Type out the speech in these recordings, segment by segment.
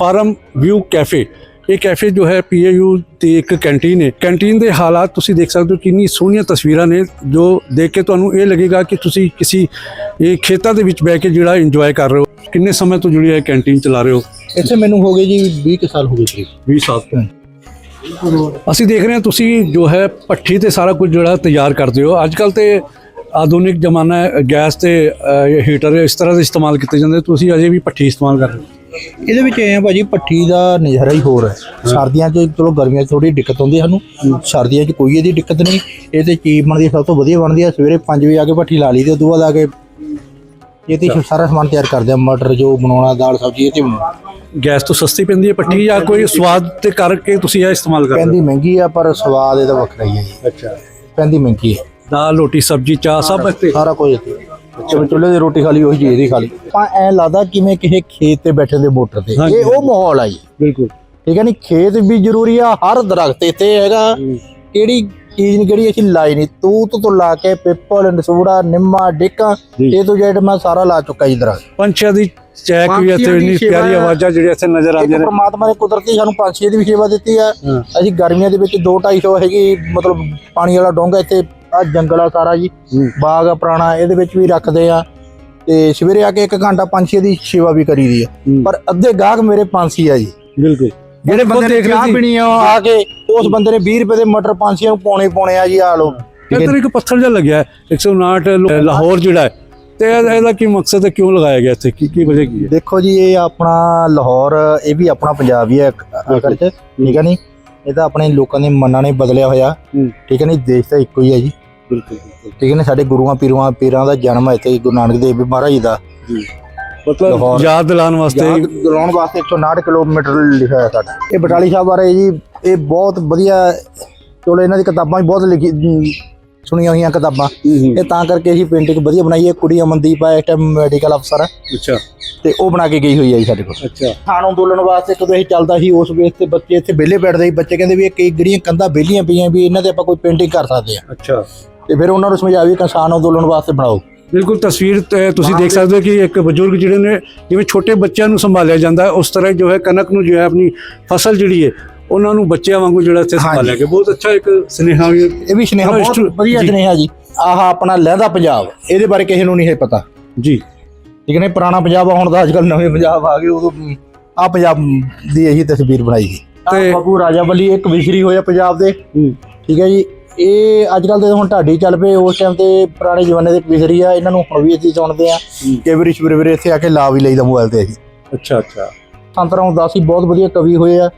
Farm view cafe. ਇਹ cafe ਜੋ ਹੈ ਪੀਏਯੂ ਤੇ ਇੱਕ ਕੈਂਟੀਨ ਹੈ। ਕੈਂਟੀਨ ਦੇ ਹਾਲਾਤ ਤੁਸੀਂ ਦੇਖ ਸਕਦੇ ਹੋ ਕਿੰਨੀ ਸੋਹਣੀਆਂ ਤਸਵੀਰਾਂ ਨੇ ਜੋ ਦੇਖ ਕੇ ਤੁਹਾਨੂੰ ਇਹ ਲੱਗੇਗਾ ਕਿ ਤੁਸੀਂ ਕਿਸੇ ਇਹ ਖੇਤਾਂ ਦੇ ਵਿੱਚ ਬਹਿ ਕੇ ਜਿਹੜਾ ਇੰਜੋਏ ਕਰ ਰਹੇ ਹੋ। ਕਿੰਨੇ ਸਮੇਂ ਤੋਂ ਜਿਹੜੀ ਹੈ ਕੈਂਟੀਨ ਚਲਾ ਰਹੇ ਹੋ? ਇੱਥੇ ਮੈਨੂੰ ਹੋ ਗਏ ਜੀ 20 ਕੁ ਸਾਲ ਹੋ ਗਏ ਕਰੀਬ 20 ਸਾਲ। ਤੋਂ ਅਸੀਂ ਦੇਖ ਰਹੇ ਹਾਂ ਤੁਸੀਂ ਜੋ ਹੈ ਭੱਠੀ ਤੇ ਸਾਰਾ ਕੁਝ ਜਿਹੜਾ ਤਿਆਰ ਕਰਦੇ ਹੋ। ਅੱਜ ਕੱਲ ਤੇ ਆਧੁਨਿਕ ਜ਼ਮਾਨਾ ਹੈ ਗੈਸ ਤੇ ਹੀਟਰ ਇਸ ਤਰ੍ਹਾਂ ਦੇ ਇਸਤੇਮਾਲ ਕੀਤੇ ਜਾਂਦੇ। ਤੁਸੀਂ ਅਜੇ ਵੀ ਭੱਠੀ ਇਸਤੇਮਾਲ ਕਰ ਰਹੇ ਹੋ? ਇਹਦੇ ਵਿੱਚ ਆ ਭਾਜੀ ਪੱਠੀ ਦਾ ਨਜ਼ਾਰਾ ਹੀ ਹੋਰ ਹੈ। ਸਰਦੀਆਂ 'ਚ ਚਲੋ ਗਰਮੀਆਂ 'ਚ ਥੋੜੀ ਦਿੱਕਤ ਹੁੰਦੀ ਸਾਨੂੰ। ਸਰਦੀਆਂ 'ਚ ਕੋਈ ਇਹਦੀ ਦਿੱਕਤ ਨਹੀਂ। ਇਹ ਤੇ ਚੀਜ਼ ਬਣਦੀ ਸਭ ਤੋਂ ਵਧੀਆ ਬਣਦੀ ਹੈ। ਸਵੇਰੇ 5 ਵਜੇ ਆ ਕੇ ਭੱਠੀ ਲਾ ਲਈ ਤੇ ਉਦੋਂ ਬਾਅਦ ਆ ਕੇ ਇਹ ਤੇ ਸਾਰਾ ਸਮਾਨ ਤਿਆਰ ਕਰਦੇ ਆ। ਮਟਰ ਜੋ ਬਣਾਉਣਾ ਦਾਲ ਸਬਜ਼ੀ ਇਹ ਤੇ ਗੈਸ ਤੋਂ ਸਸਤੀ ਪੈਂਦੀ ਹੈ ਭੱਠੀ ਜਾਂ ਕੋਈ ਸਵਾਦ ਤੇ ਕਰਕੇ ਤੁਸੀਂ ਇਹ ਇਸਤੇਮਾਲ ਕਰਦੇ ਪੈਂਦੀ ਮਹਿੰਗੀ ਆ ਪਰ ਸਵਾਦ ਇਹਦਾ ਵੱਖਰਾ ਹੀ ਹੈ ਜੀ। ਅੱਛਾ। ਪੈਂਦੀ ਮਹਿੰਗੀ ਹੈ। ਦਾਲ ਰੋਟੀ ਸਬਜ਼ੀ ਚਾਹ ਸਭ ਸਾਰਾ ਕੁਝ ਇੱਥੇ। ਜਿਵੇਂ ਚੁੱਲ੍ਹੇ ਦੀ ਰੋਟੀ ਖਾ ਲਈ ਉਹੀ ਚੀਜ਼ ਦੀ ਖਾ ਲਈ ਆਪਾਂ ਐ ਲੱਗਦਾ ਕਿਵੇਂ ਕਿਸੇ ਖੇਤ ਤੇ ਬੈਠੇ ਦੇ ਮੋਟਰ ਤੇ। ਇਹ ਉਹ ਮਾਹੌਲ ਆ ਜੀ। ਬਿਲਕੁਲ। ਠੀਕ ਹੈ ਨਹੀਂ ਖੇਤ ਵੀ ਜ਼ਰੂਰੀ ਆ ਹਰ ਦਰਖਤ ਇੱਥੇ ਹੈਗਾ। ਕਿਹੜੀ ਚੀਜ਼ ਨਹੀਂ ਕਿਹੜੀ ਅਸੀਂ ਲਾਈ ਨਹੀਂ ਤੂਤ ਤੋਂ ਲਾ ਕੇ ਪਿੱਪਲ ਨਸੂੜਾ ਨਿੰਮਾ ਡੇਕਾਂ। ਇਹ ਤੋਂ ਜੇਡ ਮੈਂ ਸਾਰਾ ਲਾ ਚੁੱਕਾ ਜੀ ਦਰਖਤ। ਪੰਛੀਆਂ ਦੀ ਚਹਿਕ ਵੀ ਇੱਥੇ ਇੰਨੀ ਪਿਆਰੀ। ਆਵਾਜ਼ਾਂ ਜਿਹੜੀਆਂ ਇੱਥੇ ਨਜ਼ਰ ਆਉਂਦੀਆਂ ਨੇ। ਪ੍ਰਮਾਤਮਾ ਨੇ ਕੁਦਰਤੀ ਸਾਨੂੰ ਪੰਛੀਆਂ ਦੀ ਵੀ ਸੇਵਾ ਦਿੱਤੀ ਆ। ਅਸੀਂ ਗਰਮੀਆਂ ਦੇ ਵਿੱਚ 2 250 ਹੈਗੀ ਮਤਲਬ ਪਾਣੀ ਵਾਲਾ ਡੋਂਗਾ ਇੱਥੇ ਆ ਜੰਗਲ ਆ ਸਾਰਾ ਜੀ। ਬਾਗ ਆ ਪੁਰਾਣਾ ਇਹਦੇ ਵਿੱਚ ਵੀ ਰੱਖਦੇ ਆ। ਤੇ ਸਵੇਰੇ ਆ ਕੇ ਇੱਕ ਘੰਟਾ ਪੰਛੀਆਂ ਦੀ ਸੇਵਾ ਵੀ ਕਰੀਦੀ ਆ। ਪਰ ਅੱਧੇ ਗਾਹਕ ਮੇਰੇ ਪੰਛੀ ਆ ਜੀ। ਬਿਲਕੁਲ। ਜਿਹੜੇ ਬੰਦੇ ਨੇ ਚਾਹ। ਪੀਣੀ ਆ ਆ ਕੇ ਉਸ ਬੰਦੇ ਨੇ 20 ਰੁਪਏ ਦੇ ਮਟਰ ਪੰਛੀਆਂ ਨੂੰ ਪਾਉਣੇ ਪਾਉਣੇ ਆ ਜੀ ਆ ਲੋ ਇੱਧਰ ਇੱਕ ਪੱਥਰ ਜਿਹਾ ਲੱਗਿਆ ਹੈ। 159 ਲੋ- ਲਾਹੌਰ ਜਿਹੜਾ ਹੈ। ਤੇ ਇਹ- ਇਹਦਾ ਕੀ ਮਕਸਦ ਹੈ? ਕਿਉਂ ਲਗਾਇਆ ਗਿਆ ਇੱਥੇ? ਕੀ ਕੀ ਵਜ੍ਹਾ ਕੀ ਹੈ? ਦੇਖੋ ਜੀ ਇਹ ਆਪਣਾ ਲਾਹੌਰ ਇਹ ਵੀ ਆਪਣਾ ਪੰਜਾਬ ਹੀ ਹੈ ਅਕਰ ਚ। ਠੀਕ ਹੈ ਨਹੀਂ ਇਹ ਤਾਂ ਆਪਣੇ ਲੋਕਾਂ ਦੇ ਮਨਾਂ ਨੇ ਬਦਲਿਆ ਹੋਇਆ। ਠੀਕ ਹੈ ਨਹੀਂ ਦੇਸ਼ ਤਾਂ ਇੱਕੋ ਹੀ ਹੈ ਜੀ। ਬਿਲਕੁਲ ਠੀਕ ਹੈ ਨਾ ਸਾਡੇ ਗੁਰੂਆਂ ਪੀਰਾਂ ਪੀਰਾਂ ਦਾ ਜਨਮ ਹੈ ਇੱਥੇ ਗੁਰੂ ਨਾਨਕ ਦੇਵ ਮਹਾਰਾਜ ਜੀ। ਦਾ ਮਤਲਬ। ਯਾਦ ਦਿਲਾਉਣ ਵਾਸਤੇ ਯਾਦ ਦਿਲਾਉਣ ਵਾਸਤੇ 159 ਕਿਲੋਮੀਟਰ ਲਿਖਿਆ ਹੋਇਆ ਸਾਡਾ। ਇਹ ਬਟਾਲੀ ਸਾਹਿਬ ਬਾਰੇ ਜੀ ਇਹ ਬਹੁਤ ਵਧੀਆ ਚਲੋ ਇਹਨਾਂ ਦੀ ਕਿਤਾਬਾਂ ਵੀ ਬਹੁਤ ਲਿਖੀ ਸੁਣੀਆਂ ਹੋਈਆਂ ਕਿਤਾਬਾਂ। ਇਹ ਤਾਂ ਕਰਕੇ ਅਸੀਂ ਪੇਂਟਿੰਗ ਵਧੀਆ ਬਣਾਈ ਹੈ। ਕੁੜੀ ਅਮਨਦੀਪ ਆ ਇਸ ਟਾਈਮ ਮੈਡੀਕਲ ਅਫਸਰ ਹੈ। ਅੱਛਾ। ਤੇ ਉਹ ਬਣਾ ਕੇ ਗਈ ਹੋਈ ਹੈ ਜੀ ਸਾਡੇ ਕੋਲ। ਅੱਛਾ। ਖਾਣ ਅੰਦੋਲਨ ਵਾਸਤੇ ਕਦੋਂ ਇਹ ਚੱਲਦਾ ਸੀ ਉਸ ਵੇਸ ਤੇ ਬੱਚੇ ਇੱਥੇ ਵਿਹਲੇ ਬੈਠਦੇ ਸੀ। ਬੱਚੇ ਕਹਿੰਦੇ ਵੀ ਇਹ ਕਈ ਜਿਹੜੀਆਂ ਕੰਧਾਂ ਵਿਹਲੀਆਂ ਪਈਆਂ ਵੀ ਇਹਨਾਂ ਤੇ ਆਪਾਂ ਕੋਈ ਪੇਂਟਿੰਗ ਕਰ ਸਕਦੇ ਆ ਅੱਛਾ। ਤੇ ਫਿਰ ਉਹਨਾਂ ਨੂੰ ਸਮਝਾਇਆ ਵੀ ਕਿਸਾਨ ਅੰਦੋਲਨ ਵਾਸਤੇ ਬਣਾਓ। ਬਿਲਕੁਲ ਤਸਵੀਰ ਤੁਸੀਂ ਦੇਖ ਸਕਦੇ ਹੋ ਕਿ ਇੱਕ ਬਜ਼ੁਰਗ ਜਿਹੜੇ ਨੇ ਜਿਵੇਂ ਛੋਟੇ ਬੱਚਿਆਂ ਨੂੰ ਸੰਭਾਲਿਆ ਜਾਂਦਾ ਉਸ ਤਰ੍ਹਾਂ ਜੋ ਹੈ ਕਣਕ ਨੂੰ ਜੋ ਹੈ ਆਪਣੀ ਫਸਲ ਜਿਹੜੀ ਹੈ ਉਹਨਾਂ ਨੂੰ ਬੱਚਿਆਂ ਵਾਂਗੂ ਜਿਹੜਾ ਇੱਥੇ ਸੰਭਾਲਿਆ ਗਿਆ। ਬਹੁਤ ਅੱਛਾ ਇੱਕ ਸੁਨੇਹਾ ਵੀ ਇਹ ਵੀ ਸੁਨੇਹਾ ਬਹੁਤ ਵਧੀਆ। ਸੁਨੇਹਾ ਜੀ। ਆਹ ਆਪਣਾ ਲਹਿੰਦਾ ਪੰਜਾਬ ਇਹਦੇ ਬਾਰੇ ਕਿਸੇ ਨੂੰ ਨਹੀਂ ਹੈ ਪਤਾ। ਜੀ। ਠੀਕ ਨੇ ਪੁਰਾਣਾ ਪੰਜਾਬ ਹੁਣ ਤਾਂ ਅੱਜਕੱਲ ਨਵੇਂ ਪੰਜਾਬ ਆ ਗਏ ਉਦੋਂ ਆ ਪੰਜਾਬ ਦੀ ਇਹੀ ਤਸਵੀਰ ਬਣਾਈ ਸੀ। ਤੇ- ਬਾਬੂ ਰਾਜਾ ਬੱਲੀ ਇੱਕ ਵਿਸ਼ਰੀ ਹੋਇਆ ਪੰਜਾਬ ਦੇ। ਠੀਕ ਹੈ ਜੀ। ਇਹ ਅੱਜ ਕੱਲ ਤੇ ਹੁਣ ਢਾਡੀ ਚੱਲ ਪਏ ਉਸ ਟਾਈਮ ਤੇ ਪੁਰਾਣੇ ਜ਼ਮਾਨੇ ਦੇ ਵਿਸ਼ਰੀ ਆ ਇਹਨਾਂ ਨੂੰ ਹੁਣ ਵੀ ਅਸੀਂ ਸੁਣਦੇ ਆ ਕਈ ਵਾਰੀ ਸਵੇਰੇ ਸਵੇਰੇ ਇੱਥੇ ਆ ਕੇ ਲਾ ਵੀ ਲਈਦਾ ਮੋਬਾਈਲ ਤੇ ਅਸੀਂ। ਅੱਛਾ ਅੱਛਾ। ਸੰਤਰਾ ਉਦਾਸੀ ਬਹੁਤ ਵਧੀਆ ਕਵੀ ਹੋਏ ਆ।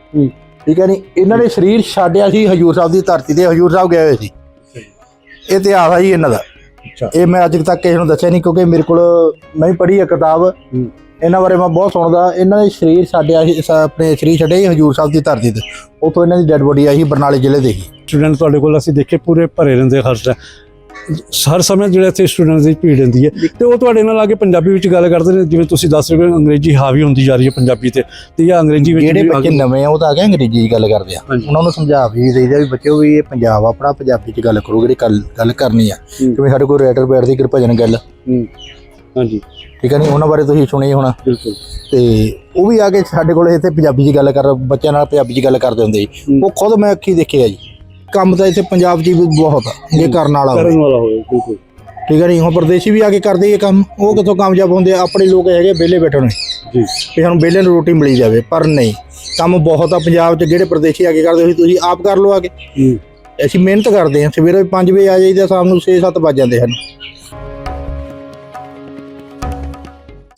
ਠੀਕ ਹੈ ਨਹੀਂ ਇਹਨਾਂ ਨੇ ਸਰੀਰ ਛੱਡਿਆ ਸੀ ਹਜੂਰ ਸਾਹਿਬ ਦੀ ਧਰਤੀ ਤੇ ਹਜੂਰ ਸਾਹਿਬ ਗਏ ਹੋਏ ਸੀ। ਇਹ ਇਤਿਹਾਸ ਆ ਜੀ ਇਹਨਾਂ ਦਾ। ਅੱਛਾ। ਇਹ ਮੈਂ ਅੱਜ ਤੱਕ ਕਿਸੇ ਨੂੰ ਦੱਸਿਆ ਨਹੀਂ ਕਿਉਂਕਿ ਮੇਰੇ ਕੋਲ ਮੈਂ ਵੀ ਪੜ੍ਹੀ ਹੈ ਕਿਤਾਬ। ਇਹਨਾਂ ਬਾਰੇ ਮੈਂ ਬਹੁਤ ਸੁਣਦਾ। ਇਹਨਾਂ ਦੇ ਸਰੀਰ ਛੱਡਿਆ ਆਪਣੇ ਸਰੀਰ ਛੱਡੇ ਹਜੂਰ ਸਾਹਿਬ ਦੀ ਧਰਤੀ ਤੇ। ਉੱਥੋਂ ਇਹਨਾਂ ਦੀ ਡੈੱਡ ਬੋਡੀ ਆਈ ਸੀ ਬਰਨਾਲੇ ਜ਼ਿਲ੍ਹੇ ਦੇ ਹੀ। ਸਟੂਡੈਂਟ ਤੁਹਾਡੇ ਕੋਲ ਅਸੀਂ ਦੇਖੇ ਪੂਰੇ ਭਰੇ ਰਹਿੰਦੇ ਹਰ ਸ- ਹਰ ਸਮੇਂ ਜਿਹੜਾ ਇੱਥੇ ਸਟੂਡੈਂਟਸ ਦੀ ਭੀੜ ਰਹਿੰਦੀ ਹੈ। ਤੇ ਉਹ ਤੁਹਾਡੇ ਨਾਲ ਆ ਕੇ ਪੰਜਾਬੀ ਵਿੱਚ ਗੱਲ ਕਰਦੇ ਨੇ ਜਿਵੇਂ ਤੁਸੀਂ ਦੱਸ ਰਹੇ ਹੋ ਅੰਗਰੇਜ਼ੀ ਹਾਵੀ ਹੁੰਦੀ ਜਾ ਰਹੀ ਹੈ ਪੰਜਾਬੀ ਤੇ। ਤੇ ਜਾਂ ਅੰਗਰੇਜ਼ੀ ਵਿੱਚ ਜਿਹੜੇ ਬੱਚੇ। ਨਵੇਂ ਆ ਉਹ ਤਾਂ ਆ ਕੇ ਅੰਗਰੇਜ਼ੀ 'ਚ ਗੱਲ ਕਰਦੇ ਆ। ਉਹਨਾਂ ਨੂੰ ਸਮਝਾ ਵੀ ਦਈਦਾ ਵੀ ਬੱਚਿਓ ਵੀ ਇਹ ਪੰਜਾਬ ਆ, ਆਪਣਾ ਪੰਜਾਬੀ 'ਚ ਗੱਲ ਕਰੋ ਜਿਹੜੀ ਗੱਲ ਗੱਲ ਕਰਨੀ ਆ। ਜਿਵੇਂ ਸਾਡੇ ਕੋਲ ਰਾਈਟਰ ਬੈਠਦੀ ਕਿਰਭਜਨ ਗੱਲ। ਹੂੰ। ਹਾਂਜੀ। ਠੀਕ ਹੈ ਨਹੀਂ ਉਹਨਾਂ ਬਾਰੇ ਤੁਸੀਂ ਸੁਣੀ ਹੋਣਾ। ਬਿਲਕੁਲ। ਤੇ ਉਹ ਵੀ ਆ ਕੇ ਸਾਡੇ ਕੋਲ ਇੱਥੇ ਪੰਜਾਬੀ 'ਚ ਗੱਲ ਕਰ ਬੱਚਿਆਂ ਨਾਲ ਪੰਜਾਬੀ 'ਚ ਗੱਲ ਕਰਦੇ ਹੁੰਦੇ ਹੂੰ। ਉਹ ਖੁਦ ਮੈਂ ਅੱਖੀ ਦੇਖਿਆ ਜੀ। ਕੰਮ ਤਾਂ ਇੱਥੇ ਪੰਜਾਬ 'ਚ ਵੀ ਬਹੁਤ ਆ ਜੇ ਕਰਨ ਵਾਲਾ ਹੋਵੇ। ਕਰਨ ਵਾਲਾ ਹੋਵੇ ਬਿਲਕੁਲ। ਠੀਕ ਹੈ ਨਹੀਂ ਹੁਣ ਪਰਦੇਸੀ ਵੀ ਆ ਕੇ ਕਰਦੇ ਇਹ ਕੰਮ ਉਹ ਕਿੱਥੋਂ ਕਾਮਯਾਬ ਹੁੰਦੇ ਆ? ਆਪਣੇ ਲੋਕ ਹੈਗੇ ਵਿਹਲੇ ਬੈਠੇ ਨੇ ਜੀ। ਵੀ ਸਾਨੂੰ ਵਿਹਲੇ ਨੂੰ ਰੋਟੀ ਮਿਲੀ ਜਾਵੇ ਪਰ ਨਹੀਂ। ਕੰਮ ਬਹੁਤ ਆ ਪੰਜਾਬ 'ਚ ਜਿਹੜੇ ਪਰਦੇਸੀ ਆ ਕੇ ਕਰਦੇ ਹੋਈ ਤੁਸੀਂ ਆਪ ਕਰ ਲਓ ਆ ਕੇ। ਹੂੰ। ਅਸੀਂ ਮਿਹਨਤ ਕਰਦੇ ਹਾਂ ਸਵੇਰੇ 5 ਵਜੇ ਆ ਜਾਈਦਾ ਸ਼ਾਮ ਨੂੰ 6-7 ਵੱਜ ਜਾਂਦੇ ਹਨ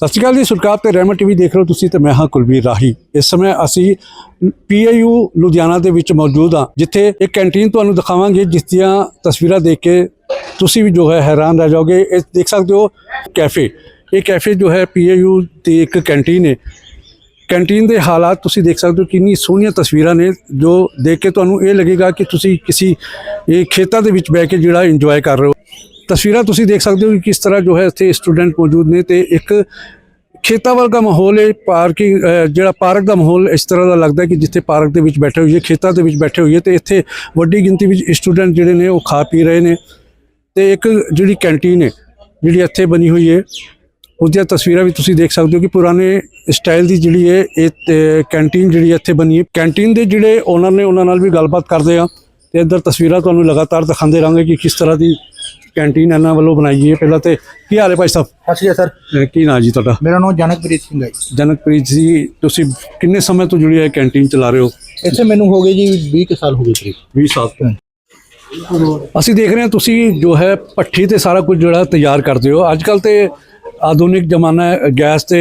ਸਤਿ ਸ਼੍ਰੀ ਅਕਾਲ ਜੀ, ਸੁਰਕਾਰ ਤੇ ਰਹਿਮਤ ਟੀਵੀ ਦੇਖ ਰਹੇ ਹੋ ਤੁਸੀਂ ਤੇ ਮੈਂ ਹਾਂ ਕੁਲਵੀਰ ਰਾਹੀ। ਇਸ ਸਮੇਂ ਅਸੀਂ ਪੀਏਯੂ ਲੁਧਿਆਣਾ ਦੇ ਵਿੱਚ ਮੌਜੂਦ ਹਾਂ, ਜਿੱਥੇ ਇੱਕ ਕੈਂਟੀਨ ਤੁਹਾਨੂੰ ਦਿਖਾਵਾਂਗੇ, ਜਿਸ ਦੀਆਂ ਤਸਵੀਰਾਂ ਦੇਖ ਕੇ ਤੁਸੀਂ ਵੀ ਜੋ ਹੈ ਹੈਰਾਨ ਰਹਿ ਜਾਓਗੇ। ਇਹ ਦੇਖ ਸਕਦੇ ਹੋ ਕੈਫੇ। ਇਹ ਕੈਫੇ ਜੋ ਹੈ ਪੀਏਯੂ ਦੀ ਇੱਕ ਕੈਂਟੀਨ ਹੈ। ਕੈਂਟੀਨ ਦੇ ਹਾਲਾਤ ਤੁਸੀਂ ਦੇਖ ਸਕਦੇ ਹੋ ਕਿੰਨੀ ਸੋਹਣੀਆਂ ਤਸਵੀਰਾਂ ਨੇ, ਜੋ ਦੇਖ ਕੇ ਤੁਹਾਨੂੰ ਇਹ ਲੱਗੇਗਾ ਕਿ ਤੁਸੀਂ ਕਿਸੇ ਇਹ ਖੇਤਾਂ ਦੇ ਵਿੱਚ ਬਹਿ ਕੇ ਜਿਹੜਾ ਇੰਜੋਏ ਕਰ ਰਹੇ ਹੋ। ਤਸਵੀਰਾਂ ਤੁਸੀਂ ਦੇਖ ਸਕਦੇ ਹੋ ਕਿ ਕਿਸ ਤਰ੍ਹਾਂ ਜੋ ਹੈ ਇੱਥੇ ਸਟੂਡੈਂਟ ਮੌਜੂਦ ਨੇ ਤੇ ਇੱਕ ਖੇਤਾਂ ਵਰਗਾ ਮਾਹੌਲ ਹੈ, ਪਾਰਕਿੰਗ ਜਿਹੜਾ ਪਾਰਕ ਦਾ ਮਾਹੌਲ ਇਸ ਤਰ੍ਹਾਂ ਦਾ ਲੱਗਦਾ ਕਿ ਜਿੱਥੇ ਪਾਰਕ ਦੇ ਵਿੱਚ ਬੈਠੇ ਹੋਈਏ, ਖੇਤਾਂ ਦੇ ਵਿੱਚ ਬੈਠੇ ਹੋਈਏ ਤੇ ਇੱਥੇ ਵੱਡੀ ਗਿਣਤੀ ਵਿੱਚ ਸਟੂਡੈਂਟ ਜਿਹੜੇ ਨੇ ਉਹ ਖਾ ਪੀ ਰਹੇ ਨੇ ਤੇ ਇੱਕ ਜਿਹੜੀ ਕੈਂਟੀਨ ਹੈ, ਜਿਹੜੀ ਇੱਥੇ ਬਣੀ ਹੋਈ ਹੈ, ਉਹਦੀਆਂ ਤਸਵੀਰਾਂ ਵੀ ਤੁਸੀਂ ਦੇਖ ਸਕਦੇ ਹੋ ਕਿ ਪੁਰਾਣੇ ਸਟਾਈਲ ਦੀ ਜਿਹੜੀ ਹੈ, ਇਹ ਕੈਂਟੀਨ ਜਿਹੜੀ ਇੱਥੇ ਬਣੀ ਹੈ। ਕੈਂਟੀਨ ਦੇ ਜਿਹੜੇ ਓਨਰ ਨੇ, ਉਹਨਾਂ ਨਾਲ ਵੀ ਗੱਲਬਾਤ ਕਰਦੇ ਆ ਤੇ ਇੱਧਰ ਤਸਵੀਰਾਂ ਤੁਹਾਨੂੰ ਲਗਾਤਾਰ ਦਿਖਾਉਂਦੇ ਰਹਾਂਗੇ ਕਿ ਕਿਸ ਤਰ੍ਹਾਂ ਦੀ ਕੈਂਟੀਨ ਇਹਨਾਂ ਵੱਲੋਂ ਬਣਾਈ ਹੈ ਪਹਿਲਾਂ ਤੇ ਕੀ ਹਾਲ ਹੈ ਭਾਈ ਸਾਹਿਬ? ਅੱਛਾ ਸਰ ਅਹ ਕੀ ਨਾਂ ਜੀ ਤੁਹਾਡਾ? ਮੇਰਾ ਨਾਮ ਜਨਕਪ੍ਰੀਤ ਸਿੰਘ ਹੈ ਜੀ। ਜਨਕਪ੍ਰੀਤ ਜੀ ਤੁਸੀਂ ਕਿੰਨੇ ਸਮੇਂ ਤੋਂ ਜਿਹੜੀ ਹੈ ਕੈਂਟੀਨ ਚਲਾ ਰਹੇ ਹੋ? ਇੱਥੇ ਮੈਨੂੰ ਹੋ ਗਏ ਜੀ 20 ਕੁ ਸਾਲ ਹੋ ਗਏ ਕਰੀਬ। 20 ਸਾਲ ਤੋਂ। ਅਸੀਂ ਦੇਖ ਰਹੇ ਹਾਂ ਤੁਸੀਂ ਜੋ ਹੈ ਭੱਠੀ ਤੇ ਸਾਰਾ ਕੁਝ ਜਿਹੜਾ ਤਿਆਰ ਕਰਦੇ ਹੋ। ਅੱਜ ਕੱਲ ਤੇ ਆਧੁਨਿਕ ਜ਼ਮਾਨਾ ਹੈ ਗੈਸ ਤੇ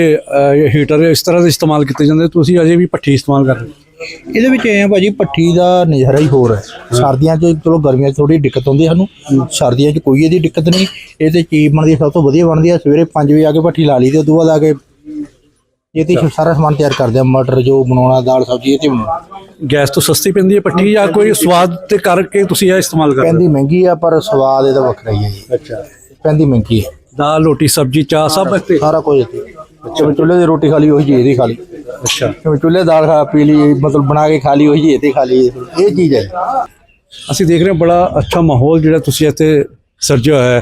ਹੀਟਰ ਇਸ ਤਰ੍ਹਾਂ ਦੇ ਇਸਤੇਮਾਲ ਕੀਤੇ ਜਾਂਦੇ। ਤੁਸੀਂ ਅਜੇ ਵੀ ਭੱਠੀ ਇਸਤੇਮਾਲ ਕਰ ਰਹੇ ਹੋ? ਇਹਦੇ ਵਿੱਚ ਆ ਭਾਜੀ ਪੱਠੀ ਦਾ ਨਜ਼ਾਰਾ ਹੀ ਹੋਰ ਹੈ। ਸਰਦੀਆਂ 'ਚ ਚਲੋ ਗਰਮੀਆਂ 'ਚ ਥੋੜੀ ਦਿੱਕਤ ਹੁੰਦੀ ਸਾਨੂੰ। ਸਰਦੀਆਂ 'ਚ ਕੋਈ ਇਹਦੀ ਦਿੱਕਤ ਨਹੀਂ। ਇਹ ਤੇ ਚੀਜ਼ ਬਣਦੀ ਸਭ ਤੋਂ ਵਧੀਆ ਬਣਦੀ ਹੈ। ਸਵੇਰੇ 5 ਵਜੇ ਆ ਕੇ ਭੱਠੀ ਲਾ ਲਈ ਤੇ ਉਦੋਂ ਬਾਅਦ ਆ ਕੇ ਇਹ ਤੇ ਸਾਰਾ ਸਮਾਨ ਤਿਆਰ ਕਰਦੇ ਆ। ਮਟਰ ਜੋ ਬਣਾਉਣਾ ਦਾਲ ਸਬਜ਼ੀ ਇਹ ਤੇ ਬਣਾਉਣਾ। ਗੈਸ ਤੋਂ ਸਸਤੀ ਪੈਂਦੀ ਹੈ ਭੱਠੀ ਜਾਂ ਕੋਈ ਸਵਾਦ ਤੇ ਕਰਕੇ ਤੁਸੀਂ ਇਹ ਇਸਤੇਮਾਲ ਕਰ ਰਹੇ ਪੈਂਦੀ ਮਹਿੰਗੀ ਆ ਪਰ ਸਵਾਦ ਇਹਦਾ ਵੱਖਰਾ ਹੀ ਹੈ ਜੀ। ਹੋ ਅੱਛਾ। ਪੈਂਦੀ ਮਹਿੰਗੀ ਹੈ। ਦਾਲ ਰੋਟੀ ਸਬਜ਼ੀ ਚਾਹ ਸਭ ਇੱਥੇ? ਸਾਰਾ ਕੁਝ ਇੱਥੇ। ਜਿਵੇਂ ਚੁੱਲ੍ਹੇ ਦੀ ਰੋਟੀ ਖਾ ਲਈ ਉਹੀ ਜੀ ਇਹਦੀ ਖਾ ਲਈ। ਅੱਛਾ। ਜਿਵੇਂ ਚੁੱਲ੍ਹੇ ਦਾਲ ਖਾ ਪੀ ਲਈ ਮਤਲਬ ਬਣਾ ਕੇ ਖਾ ਲਈ ਉਹੀ ਜੀ ਇਹਦੀ ਖਾ ਲਈ। ਇਹ ਚੀਜ਼ ਹੈ। ਅਸੀਂ ਦੇਖ ਰਹੇ ਹਾਂ ਬੜਾ ਅੱਛਾ ਮਾਹੌਲ ਜਿਹੜਾ ਤੁਸੀਂ ਇੱਥੇ ਸਿਰਜਿਆ ਹੋਇਆ ਹੈ।